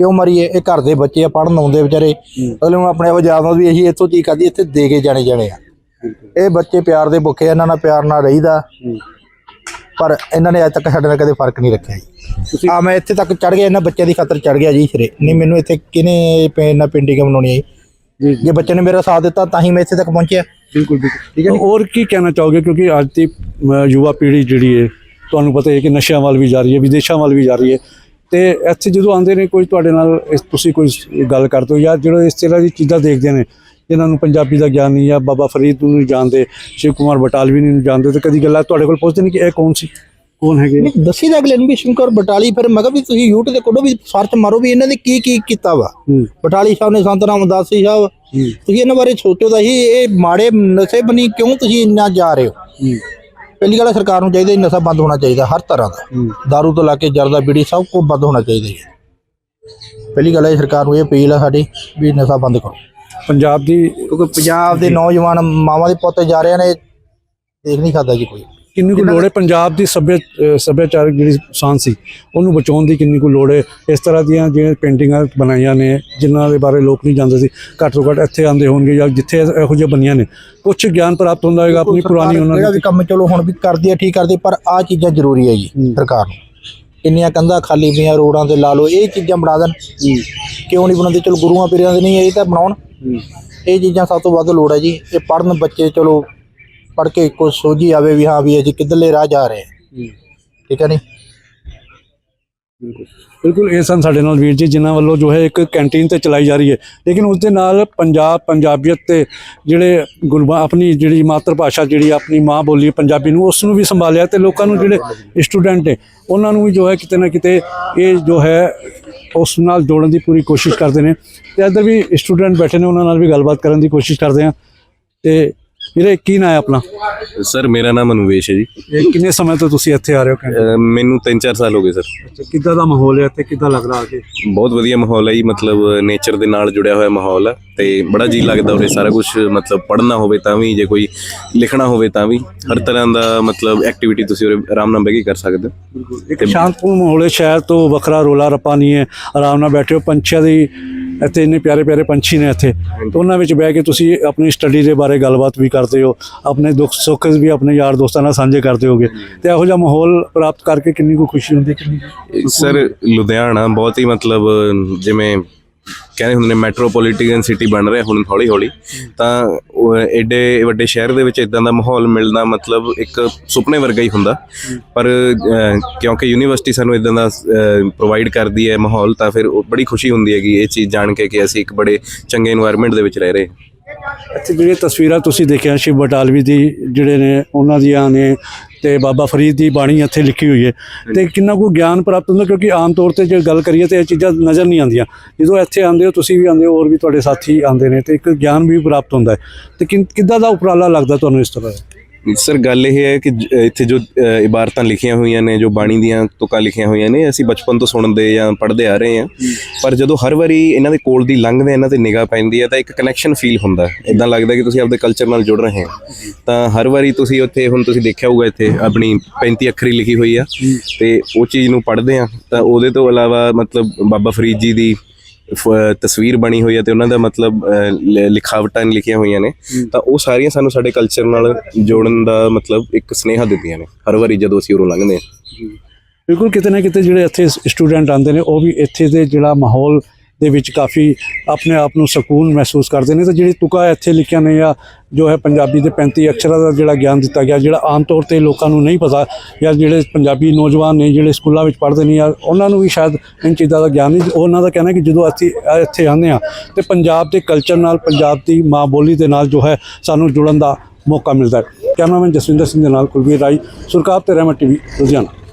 ਕਿਉਂ ਮਾਰੀਏ? ਇਹ ਘਰ ਦੇ ਬੱਚੇ ਆ ਪੜਨ ਆਉਂਦੇ ਵਿਚਾਰੇ। ਅਗਲੇ ਨੂੰ ਆਪਣੇ ਆਪ ਯਾਦ ਆਉਂਦਾ ਵੀ ਇਹੀ ਇੱਥੋਂ ਚੀਜ਼ ਕਰਦੀ ਇੱਥੇ ਦੇ ਕੇ ਜਾਣੇ ਜਾਣੇ ਆ। ਇਹ ਬੱਚੇ ਪਿਆਰ ਦੇ ਭੁੱਖੇ ਆ, ਇਹਨਾਂ ਨਾਲ ਪਿਆਰ ਨਾਲ ਰਹੀਦਾ। ਪਰ ਇਹਨਾਂ ਨੇ ਅੱਜ ਤੱਕ ਸਾਡੇ ਨਾਲ ਕਦੇ ਫ਼ਰਕ ਨਹੀਂ ਰੱਖਿਆ ਜੀ। ਆ ਮੈਂ ਇੱਥੇ ਤੱਕ ਚੜ ਗਿਆ ਇਹਨਾਂ ਬੱਚਿਆਂ ਦੀ ਖਾਤਰ ਚੜ ਗਿਆ ਜੀ ਸਿਰੇ ਨਹੀਂ ਮੈਨੂੰ ਇੱਥੇ ਕਿਨੇ ਪੈਨਾ ਪਿੰਡਿੰਗ ਬਣਾਉਣੀ ਹੈ ਜੀ? ਜੇ ਬੱਚੇ ਨੇ ਮੇਰਾ ਸਾਥ ਦਿੱਤਾ ਤਾਂ ਹੀ ਮੈਂ ਇੱਥੇ ਤੱਕ ਪਹੁੰਚਿਆ। ਬਿਲਕੁਲ ਬਿਲਕੁਲ। ਠੀਕ ਹੈ ਹੋਰ ਕੀ ਕਹਿਣਾ ਚਾਹੋਗੇ? ਕਿਉਂਕਿ ਅੱਜ ਦੀ ਯੁਵਾ ਪੀੜ੍ਹੀ ਜਿਹੜੀ ਹੈ ਤੁਹਾਨੂੰ ਪਤਾ ਹੈ ਕਿ ਨਸ਼ਿਆਂ ਵੱਲ ਵੀ ਜਾ ਰਹੀ ਹੈ ਵਿਦੇਸ਼ਾਂ ਵੱਲ ਵੀ ਜਾ ਰਹੀ ਹੈ। ਤੇ ਇੱਥੇ ਜਦੋਂ ਆਉਂਦੇ ਨੇ ਕੋਈ ਤੁਹਾਡੇ ਨਾਲ ਇਸ- ਤੁਸੀਂ ਕੋਈ ਸ- ਗੱਲ ਕਰਦੇ ਹੋ ਜਾਂ ਜਿਹੜੇ ਇਸ ਤਰ੍ਹਾਂ ਦੀ ਚੀਜ਼ਾਂ ਦੇਖਦੇ ਨੇ ਜਿਨ੍ਹਾਂ ਨੂੰ ਪੰਜਾਬੀ ਦਾ ਗਿਆਨ ਨਹੀਂ ਜਾਂ ਬਾਬਾ ਫਰੀਦ ਨੂੰ ਨਹੀਂ ਜਾਣਦੇ ਸ਼ਿਵ ਕੁਮਾਰ ਬਟਾਲਵੀ ਨੂੰ ਨਹੀਂ ਜਾਣਦੇ ਤੇ ਕਦੀ ਗੱਲਾਂ ਤੁਹਾਡੇ ਕੋਲ ਪੁੱਛਦੇ ਨੇ ਕਿ ਇਹ ਕੌਣ ਸੀ? ਕੌਣ ਹੈਗੇ? ਨਹੀਂ ਦੱਸੀ ਤਾਂ ਅਗਲੇ ਨੂੰ ਵੀ ਸ਼ੰਕਰ ਬਟਾਲੀ ਫਿਰ ਮੈਂ ਕਿਹਾ ਵੀ ਤੁਸੀਂ YouTube ਤੇ ਕੋਡੋ ਵੀ ਸਰਚ ਮਾਰੋ ਵੀ ਇਹਨਾਂ ਨੇ ਕੀ ਕੀ ਕੀਤਾ ਵਾ। ਬਟਾਲੀ ਸਾਹਿਬ ਨੇ ਸੰਤ ਰਾਮਦਾਸ ਜੀ ਸਾਹਿਬ ਤੁਸੀਂ ਇਹਨਾਂ ਬਾਰੇ ਸੋਚੋ ਤਾਂ ਹੀ ਇਹ ਮਾੜੇ ਨਸ਼ੇ ਬਣੀ ਕਿਉਂ ਤੁਸੀਂ ਇੰਨਾ ਜਾ ਰਹੇ ਹੋ? ਪਹਿਲੀ ਗੱਲ ਸਰਕਾਰ ਨੂੰ ਚਾਹੀਦਾ ਨਸ਼ਾ ਬੰਦ ਹੋਣਾ ਚਾਹੀਦਾ ਹਰ ਤਰ੍ਹਾਂ ਦਾ। ਦਾਰੂ ਤੋਂ ਲਾ ਕੇ ਜਰਦਾ ਬੀੜੀ ਸਭ ਕੁਝ ਬੰਦ ਹੋਣਾ ਚਾਹੀਦਾ ਹੈ ਪਹਿਲੀ ਗੱਲ ਹੈ ਸਰਕਾਰ ਨੂੰ ਇਹ ਅਪੀਲ ਹੈ ਸਾਡੀ ਵੀ ਨਸ਼ਾ ਬੰਦ ਕਰੋ। ਪੰਜਾਬ ਦੀ ਕਿਉਂਕਿ ਪੰਜਾਬ ਦੇ ਨੌਜਵਾਨ ਮਾਵਾਂ ਦੇ ਪੁੱਤ ਜਾ ਰਹੇ ਨੇ ਦੇਖ ਨਹੀਂ ਸਕਦਾ ਜੀ ਕੋਈ। ਕਿੰਨੀ ਕੁ ਲੋੜ ਹੈ? ਪੰਜਾਬ ਦੀ ਸੱਭਿਆ ਸੱਭਿਆਚਾਰਕ ਜਿਹੜੀ ਸਾਂਝ ਸੀ ਉਹਨੂੰ ਬਚਾਉਣ ਦੀ ਕਿੰਨੀ ਕੁ ਲੋੜ ਹੈ? ਇਸ ਤਰ੍ਹਾਂ ਦੀਆਂ ਜਿਹੜੀਆਂ ਪੇਂਟਿੰਗਾਂ ਬਣਾਈਆਂ ਨੇ ਜਿਨ੍ਹਾਂ ਦੇ ਬਾਰੇ ਲੋਕ ਨਹੀਂ ਜਾਣਦੇ ਸੀ ਘੱਟ ਤੋਂ ਘੱਟ ਇੱਥੇ ਆਉਂਦੇ ਹੋਣਗੇ ਜਾਂ ਜਿੱਥੇ ਇਹੋ ਜਿਹੀਆਂ ਬਣੀਆਂ ਨੇ। ਕੁਝ ਗਿਆਨ ਪ੍ਰਾਪਤ ਹੁੰਦਾ ਹੋਏਗਾ ਆਪਣੀ ਪੁਰਾਣੀ ਉਹਨਾਂ ਦੀ। ਵੀ ਕੰਮ ਚਲੋ ਹੁਣ ਵੀ ਕਰਦੀ ਹੈ ਠੀਕ ਕਰਦੀ ਪਰ ਆ ਚੀਜ਼ਾਂ ਜ਼ਰੂਰੀ ਹੈ ਜੀ ਸਰਕਾਰ ਨੂੰ। ਇੰਨੀਆਂ ਕੰਧਾਂ ਖਾਲੀ ਪਈਆਂ ਰੋਡਾਂ ਤੇ ਲਾ ਲਓ ਇਹ ਚੀਜ਼ਾਂ ਬਣਾ ਦੇਣ। ਕਿਉਂ ਨਹੀਂ ਬਣਾਉਂਦੇ? ਚਲੋ ਗੁਰੂਆਂ ਪੀਰਾਂ ਦੇ ਨਹੀਂ ਇਹ ਤਾਂ ਬਣਾਉਣ। ਇਹ ਚੀਜ਼ਾਂ ਸਭ ਤੋਂ ਵੱਧ ਲੋੜ ਹੈ ਜੀ। ਇਹ ਪੜਨ ਬੱਚੇ ਚਲੋ ਪੜ ਕੇ ਕੁਝ ਸੋਝੀ ਆਵੇ ਵੀ ਹਾਂ ਵੀ ਅਸੀਂ ਕਿੱਧਰਲੇ ਰਾਹ ਜਾ ਰਹੇ ਹਾਂ। ਠੀਕ ਹੈ ਨਹੀਂ ਬਿਲਕੁਲ। ਇਹ ਸਨ ਸਾਡੇ ਨਾਲ ਵੀਰ ਜੀ ਜਿਨ੍ਹਾਂ ਵੱਲੋਂ ਜੋ ਹੈ ਇੱਕ ਕੈਂਟੀਨ ਤੇ ਚਲਾਈ ਜਾ ਰਹੀ ਹੈ। ਲੇਕਿਨ ਉਸ ਦੇ ਨਾਲ ਪੰਜਾਬ ਪੰਜਾਬੀਅਤ ਤੇ ਜਿਹੜੇ ਗੁਰਬਾ ਆਪਣੀ ਜਿਹੜੀ ਮਾਤਰ ਭਾਸ਼ਾ ਜਿਹੜੀ ਆਪਣੀ ਮਾਂ ਬੋਲੀ ਪੰਜਾਬੀ ਨੂੰ ਉਸ ਨੂੰ ਵੀ ਸੰਭਾਲਿਆ ਤੇ ਲੋਕਾਂ ਨੂੰ ਜਿਹੜੇ ਸਟੂਡੈਂਟ ਨੇ ਉਹਨਾਂ ਨੂੰ ਵੀ ਜੋ ਹੈ ਕਿਤੇ ਨਾ ਕਿਤੇ ਇਹ ਜੋ ਹੈ ਉਸ ਨਾਲ ਜੋੜਨ ਦੀ ਪੂਰੀ ਕੋਸ਼ਿਸ਼ ਕਰਦੇ ਨੇ ਤੇ ਇੱਧਰ ਵੀ ਸਟੂਡੈਂਟ ਬੈਠੇ ਨੇ, ਉਹਨਾਂ ਨਾਲ ਵੀ ਗੱਲਬਾਤ ਕਰਨ ਦੀ ਕੋਸ਼ਿਸ਼ ਕਰਦੇ ਆ ਤੇ ਵੀਰੇ ਕੀ ਨਾਂ ਹੈ ਆਪਣਾ? ਸਰ ਮੇਰਾ ਨਾਮ ਅਨੁਵੇਸ਼ ਹੈ ਜੀ। ਇਹ ਕਿੰਨੇ ਸਮੇਂ ਤੋਂ ਤੁਸੀਂ ਇੱਥੇ ਆ ਰਹੇ ਹੋ ਅਹ ਮੈਨੂੰ 3-4 ਸਾਲ ਹੋ ਗਏ ਸਰ। ਅੱਛਾ ਕਿੱਦਾਂ ਦਾ ਮਾਹੌਲ ਹੈ ਇੱਥੇ? ਕਿੱਦਾਂ ਲੱਗ ਰਿਹਾ ਆ ਕੇ? ਬਹੁਤ ਵਧੀਆ ਮਾਹੌਲ ਹੈ ਜੀ ਮਤਲਬ ਨੇਚਰ ਦੇ ਨਾਲ ਜੁੜਿਆ ਹੋਇਆ ਮਾਹੌਲ ਹੈ ਤੇ ਬੜਾ ਜੀ ਲੱਗਦਾ ਉਰੇ ਸਾਰਾ ਕੁਝ ਮਤਲਬ ਪੜ੍ਹਨਾ ਹੋਵੇ ਤਾਂ ਵੀ ਜੇ ਕੋਈ ਲਿਖਣਾ ਹੋਵੇ ਤਾਂ ਵੀ ਹਰ ਤਰ੍ਹਾਂ ਦਾ ਮਤਲਬ ਐਕਟੀਵਿਟੀ ਤੁਸੀਂ ਉਰੇ ਆਰਾਮ ਨਾਲ ਬਹਿ ਕੇ ਕਰ ਸਕਦੇ ਹੋ। ਇੱਕ ਸ਼ਾਂਤਪੂਰਨ ਮਾਹੌਲ ਹੈ ਸ਼ਹਿਰ ਤੋਂ ਵੱਖਰਾ ਰੋਲਾ ਰੱਪਾ ਨਹੀਂ ਹੈ ਆਰਾਮ ਨਾਲ ਬੈਠੇ ਹੋ ਪੰਛੀਆਂ ਦੀ ਇੱਥੇ ਇੰਨੇ ਪਿਆਰੇ ਪਿਆਰੇ ਪੰਛੀ ਨੇ ਇੱਥੇ। ਤੇ ਉਹਨਾਂ ਵਿੱਚ ਬਹਿ ਕੇ ਤੁਸੀਂ ਆਪਣੀ ਸਟੱਡੀ ਦੇ ਬਾਰੇ ਗੱਲਬਾਤ ਵੀ ਕਰਦੇ ਹੋ ਆਪਣੇ ਦੁੱਖ ਸੁੱਖ ਵੀ ਆਪਣੇ ਯਾਰ ਦੋਸਤਾਂ ਨਾਲ ਸਾਂਝੇ ਕਰਦੇ ਹੋਗੇ। ਤੇ ਇਹੋ ਜਿਹਾ ਮਾਹੌਲ ਪ੍ਰਾਪਤ ਕਰਕੇ ਕਿੰਨੀ ਕੁ ਖੁਸ਼ੀ ਹੁੰਦੀ ਕਿੰਨੀ ਸਰ ਲੁਧਿਆਣਾ ਬਹੁਤ ਹੀ ਮਤਲਬ ਜਿਵੇਂ ਕਹਿੰਦੇ ਹੁੰਦੇ ਨੇ ਮੈਟਰੋਪੋਲੀਟਨ ਸਿਟੀ ਬਣ ਰਿਹਾ ਹੁਣ ਹੌਲੀ ਹੌਲੀ। ਤਾਂ ਐਡੇ ਵੱਡੇ ਸ਼ਹਿਰ ਦੇ ਵਿੱਚ ਇਦਾਂ ਦਾ ਮਾਹੌਲ ਮਿਲਣਾ ਮਤਲਬ ਇੱਕ ਸੁਪਨੇ ਵਰਗਾ ਹੀ ਹੁੰਦਾ। ਪਰ ਕਿਉਂਕਿ ਯੂਨੀਵਰਸਿਟੀ ਸਾਨੂੰ ਇਦਾਂ ਦਾ ਪ੍ਰੋਵਾਈਡ ਕਰਦੀ ਹੈ ਮਾਹੌਲ, ਤਾਂ ਫਿਰ ਬੜੀ ਖੁਸ਼ੀ ਹੁੰਦੀ ਹੈਗੀ ਇਹ ਚੀਜ਼ ਜਾਣ ਕੇ ਕਿ ਅਸੀਂ ਇੱਕ ਬੜੇ ਚੰਗੇ এনवायरमेंट ਦੇ ਵਿੱਚ ਰਹਿ ਰਹੇ ਹਾਂ। ਅੱਛਾ, ਜਿਹੜੀਆਂ ਤਸਵੀਰਾਂ ਤੁਸੀਂ ਦੇਖਿਆ, ਸ਼ਿਵ ਬਟਾਲਵੀ ਦੀ ਜਿਹੜੇ ਨੇ, ਉਹਨਾਂ ਦੀਆਂ ਨੇ ਤੇ ਬਾਬਾ ਫਰੀਦ ਦੀ ਬਾਣੀ ਇੱਥੇ ਲਿਖੀ ਹੋਈ ਹੈ। ਤੇ ਕਿੰਨਾ ਕੁ ਗਿਆਨ ਪ੍ਰਾਪਤ ਹੁੰਦਾ ਕਿਉਂਕਿ ਆਮ ਤੌਰ ਤੇ ਜੇ ਗੱਲ ਕਰੀਏ ਤੇ ਇਹ ਚੀਜ਼ਾਂ ਨਜ਼ਰ ਨਹੀਂ ਆਉਂਦੀਆਂ। ਜਦੋਂ ਇੱਥੇ ਆਉਂਦੇ ਹੋ ਤੁਸੀਂ ਵੀ ਆਉਂਦੇ ਹੋ ਹੋਰ ਵੀ ਤੁਹਾਡੇ ਸਾਥੀ ਆਉਂਦੇ ਨੇ ਤੇ ਇੱਕ ਗਿਆਨ ਵੀ ਪ੍ਰਾਪਤ ਹੁੰਦਾ ਹੈ। ਤੇ ਕਿੱਦਾਂ ਦਾ ਉਪਰਾਲਾ ਲੱਗਦਾ ਤੁਹਾਨੂੰ ਇਸ ਤਰ੍ਹਾਂ? ਸਰ ਗੱਲ ਇਹ ਹੈ ਕਿ ਜ- ਇੱਥੇ ਜੋ ਅ, ਇਬਾਰਤਾਂ ਲਿਖੀਆਂ ਹੋਈਆਂ ਨੇ ਜੋ ਬਾਣੀ ਦੀਆਂ ਤੁਕਾਂ ਲਿਖੀਆਂ ਹੋਈਆਂ ਨੇ ਅਸੀਂ ਬਚਪਨ ਤੋਂ ਸੁਣਦੇ ਜਾਂ ਪੜ੍ਹਦੇ ਆ ਰਹੇ ਹਾਂ। ਪਰ ਜਦੋਂ ਹਰ ਵਾਰੀ ਇਹਨਾਂ ਦੇ ਕੋਲ ਦੀ ਲੰਘਦੇ ਇਹਨਾਂ ਤੇ ਨਿਗਾਹ ਪੈਂਦੀ ਹੈ ਤਾਂ ਇੱਕ ਕਨੈਕਸ਼ਨ ਫੀਲ ਹੁੰਦਾ ਇਦਾਂ ਲੱਗਦਾ ਕਿ ਤੁਸੀਂ ਆਪਦੇ ਕਲਚਰ ਨਾਲ ਜੁੜ ਰਹੇ ਹੋ। ਤਾਂ ਹਰ ਵਾਰੀ ਤੁਸੀਂ ਉੱਥੇ ਹੁਣ ਤੁਸੀਂ ਦੇਖਿਆ ਹੋਊਗਾ ਇੱਥੇ ਆਪਣੀ 35 ਅੱਖਰੀ ਲਿਖੀ ਹੋਈ ਆ। ਤੇ ਉਹ ਚੀਜ਼ ਨੂੰ ਪੜ੍ਹਦੇ ਆ ਤਾਂ ਉਹਦੇ ਤੋਂ ਇਲਾਵਾ ਮਤਲਬ ਬਾਬਾ ਫਰੀਦ ਜੀ ਦੀ ਤਸਵੀਰ ਬਣੀ ਹੋਈ ਹੈ ਤੇ ਉਹਨਾਂ ਦਾ ਮਤਲਬ ਲਿਖਾਵਟਾਂ ਲਿਖੀਆਂ ਹੋਈਆਂ ਨੇ ਤਾਂ ਉਹ ਸਾਰੀਆਂ ਸਾਨੂੰ ਸਾਡੇ ਕਲਚਰ ਨਾਲ ਜੋੜਨ ਦਾ ਮਤਲਬ ਇੱਕ ਸਨੇਹਾ ਦਿੱਤੀਆਂ ਨੇ ਹਰ ਵਾਰੀ ਜਦੋਂ ਅਸੀਂ ਉਰੋਂ ਲੰਘਦੇ ਹਾਂ। ਬਿਲਕੁਲ ਕਿਤੇ ਨਾ ਕਿਤੇ ਜਿਹੜੇ ਇੱਥੇ ਸਟੂਡੈਂਟ ਆਉਂਦੇ ਨੇ ਉਹ ਵੀ ਇੱਥੇ ਦੇ ਜਿਹੜਾ ਮਾਹੌਲ ਦੇ ਵਿੱਚ ਕਾਫੀ ਆਪਣੇ ਆਪ ਨੂੰ ਸਕੂਨ ਮਹਿਸੂਸ ਕਰਦੇ ਨੇ ਤੇ ਜਿਹੜੀ ਤੁਕਾਂ ਇੱਥੇ ਲਿਖੀਆਂ ਨੇ ਜਾਂ ਜੋ ਹੈ ਪੰਜਾਬੀ ਦੇ 35 ਅਕਸਰਾਂ ਦਾ ਜਿਹੜਾ ਗਿਆਨ ਦਿੱਤਾ ਗਿਆ, ਜਿਹੜਾ ਆਮ ਤੌਰ ਤੇ ਲੋਕਾਂ ਨੂੰ ਨਹੀਂ ਪਤਾ ਜਾਂ ਜਿਹੜੇ ਪੰਜਾਬੀ ਨੌਜਵਾਨ ਨੇ, ਜਿਹੜੇ ਸਕੂਲਾਂ ਵਿੱਚ ਪੜ੍ਹਦੇ ਨਹੀਂ ਆ ਉਹਨਾਂ ਨੂੰ ਵੀ ਸ਼ਾਇਦ ਇਹਨਾਂ ਚੀਜ਼ਾਂ ਦਾ ਗਿਆਨ ਨਹੀਂ ਉਹਨਾਂ ਦਾ ਕਹਿਣਾ ਕਿ ਜਦੋਂ ਅਸੀਂ ਇੱਥੇ ਆਉਂਦੇ ਆ ਤੇ ਪੰਜਾਬ ਦੇ ਕਲਚਰ ਨਾਲ, ਪੰਜਾਬ ਦੀ ਮਾਂ ਬੋਲੀ ਦੇ ਨਾਲ ਜੋ ਹੈ ਸਾਨੂੰ ਜੁੜਨ ਦਾ ਮੌਕਾ ਮਿਲਦਾ ਹੈ। ਕੈਮਰਾਮੈਨ ਜਸਵਿੰਦਰ ਸਿੰਘ ਦੇ ਨਾਲ ਕੁਲਵੀਰ ਰਾਈ ਸੁਰਕਾਬ ਤੇ ਰਹਿਮਤ ਟੀਵੀ, ਲੁਧਿਆਣਾ।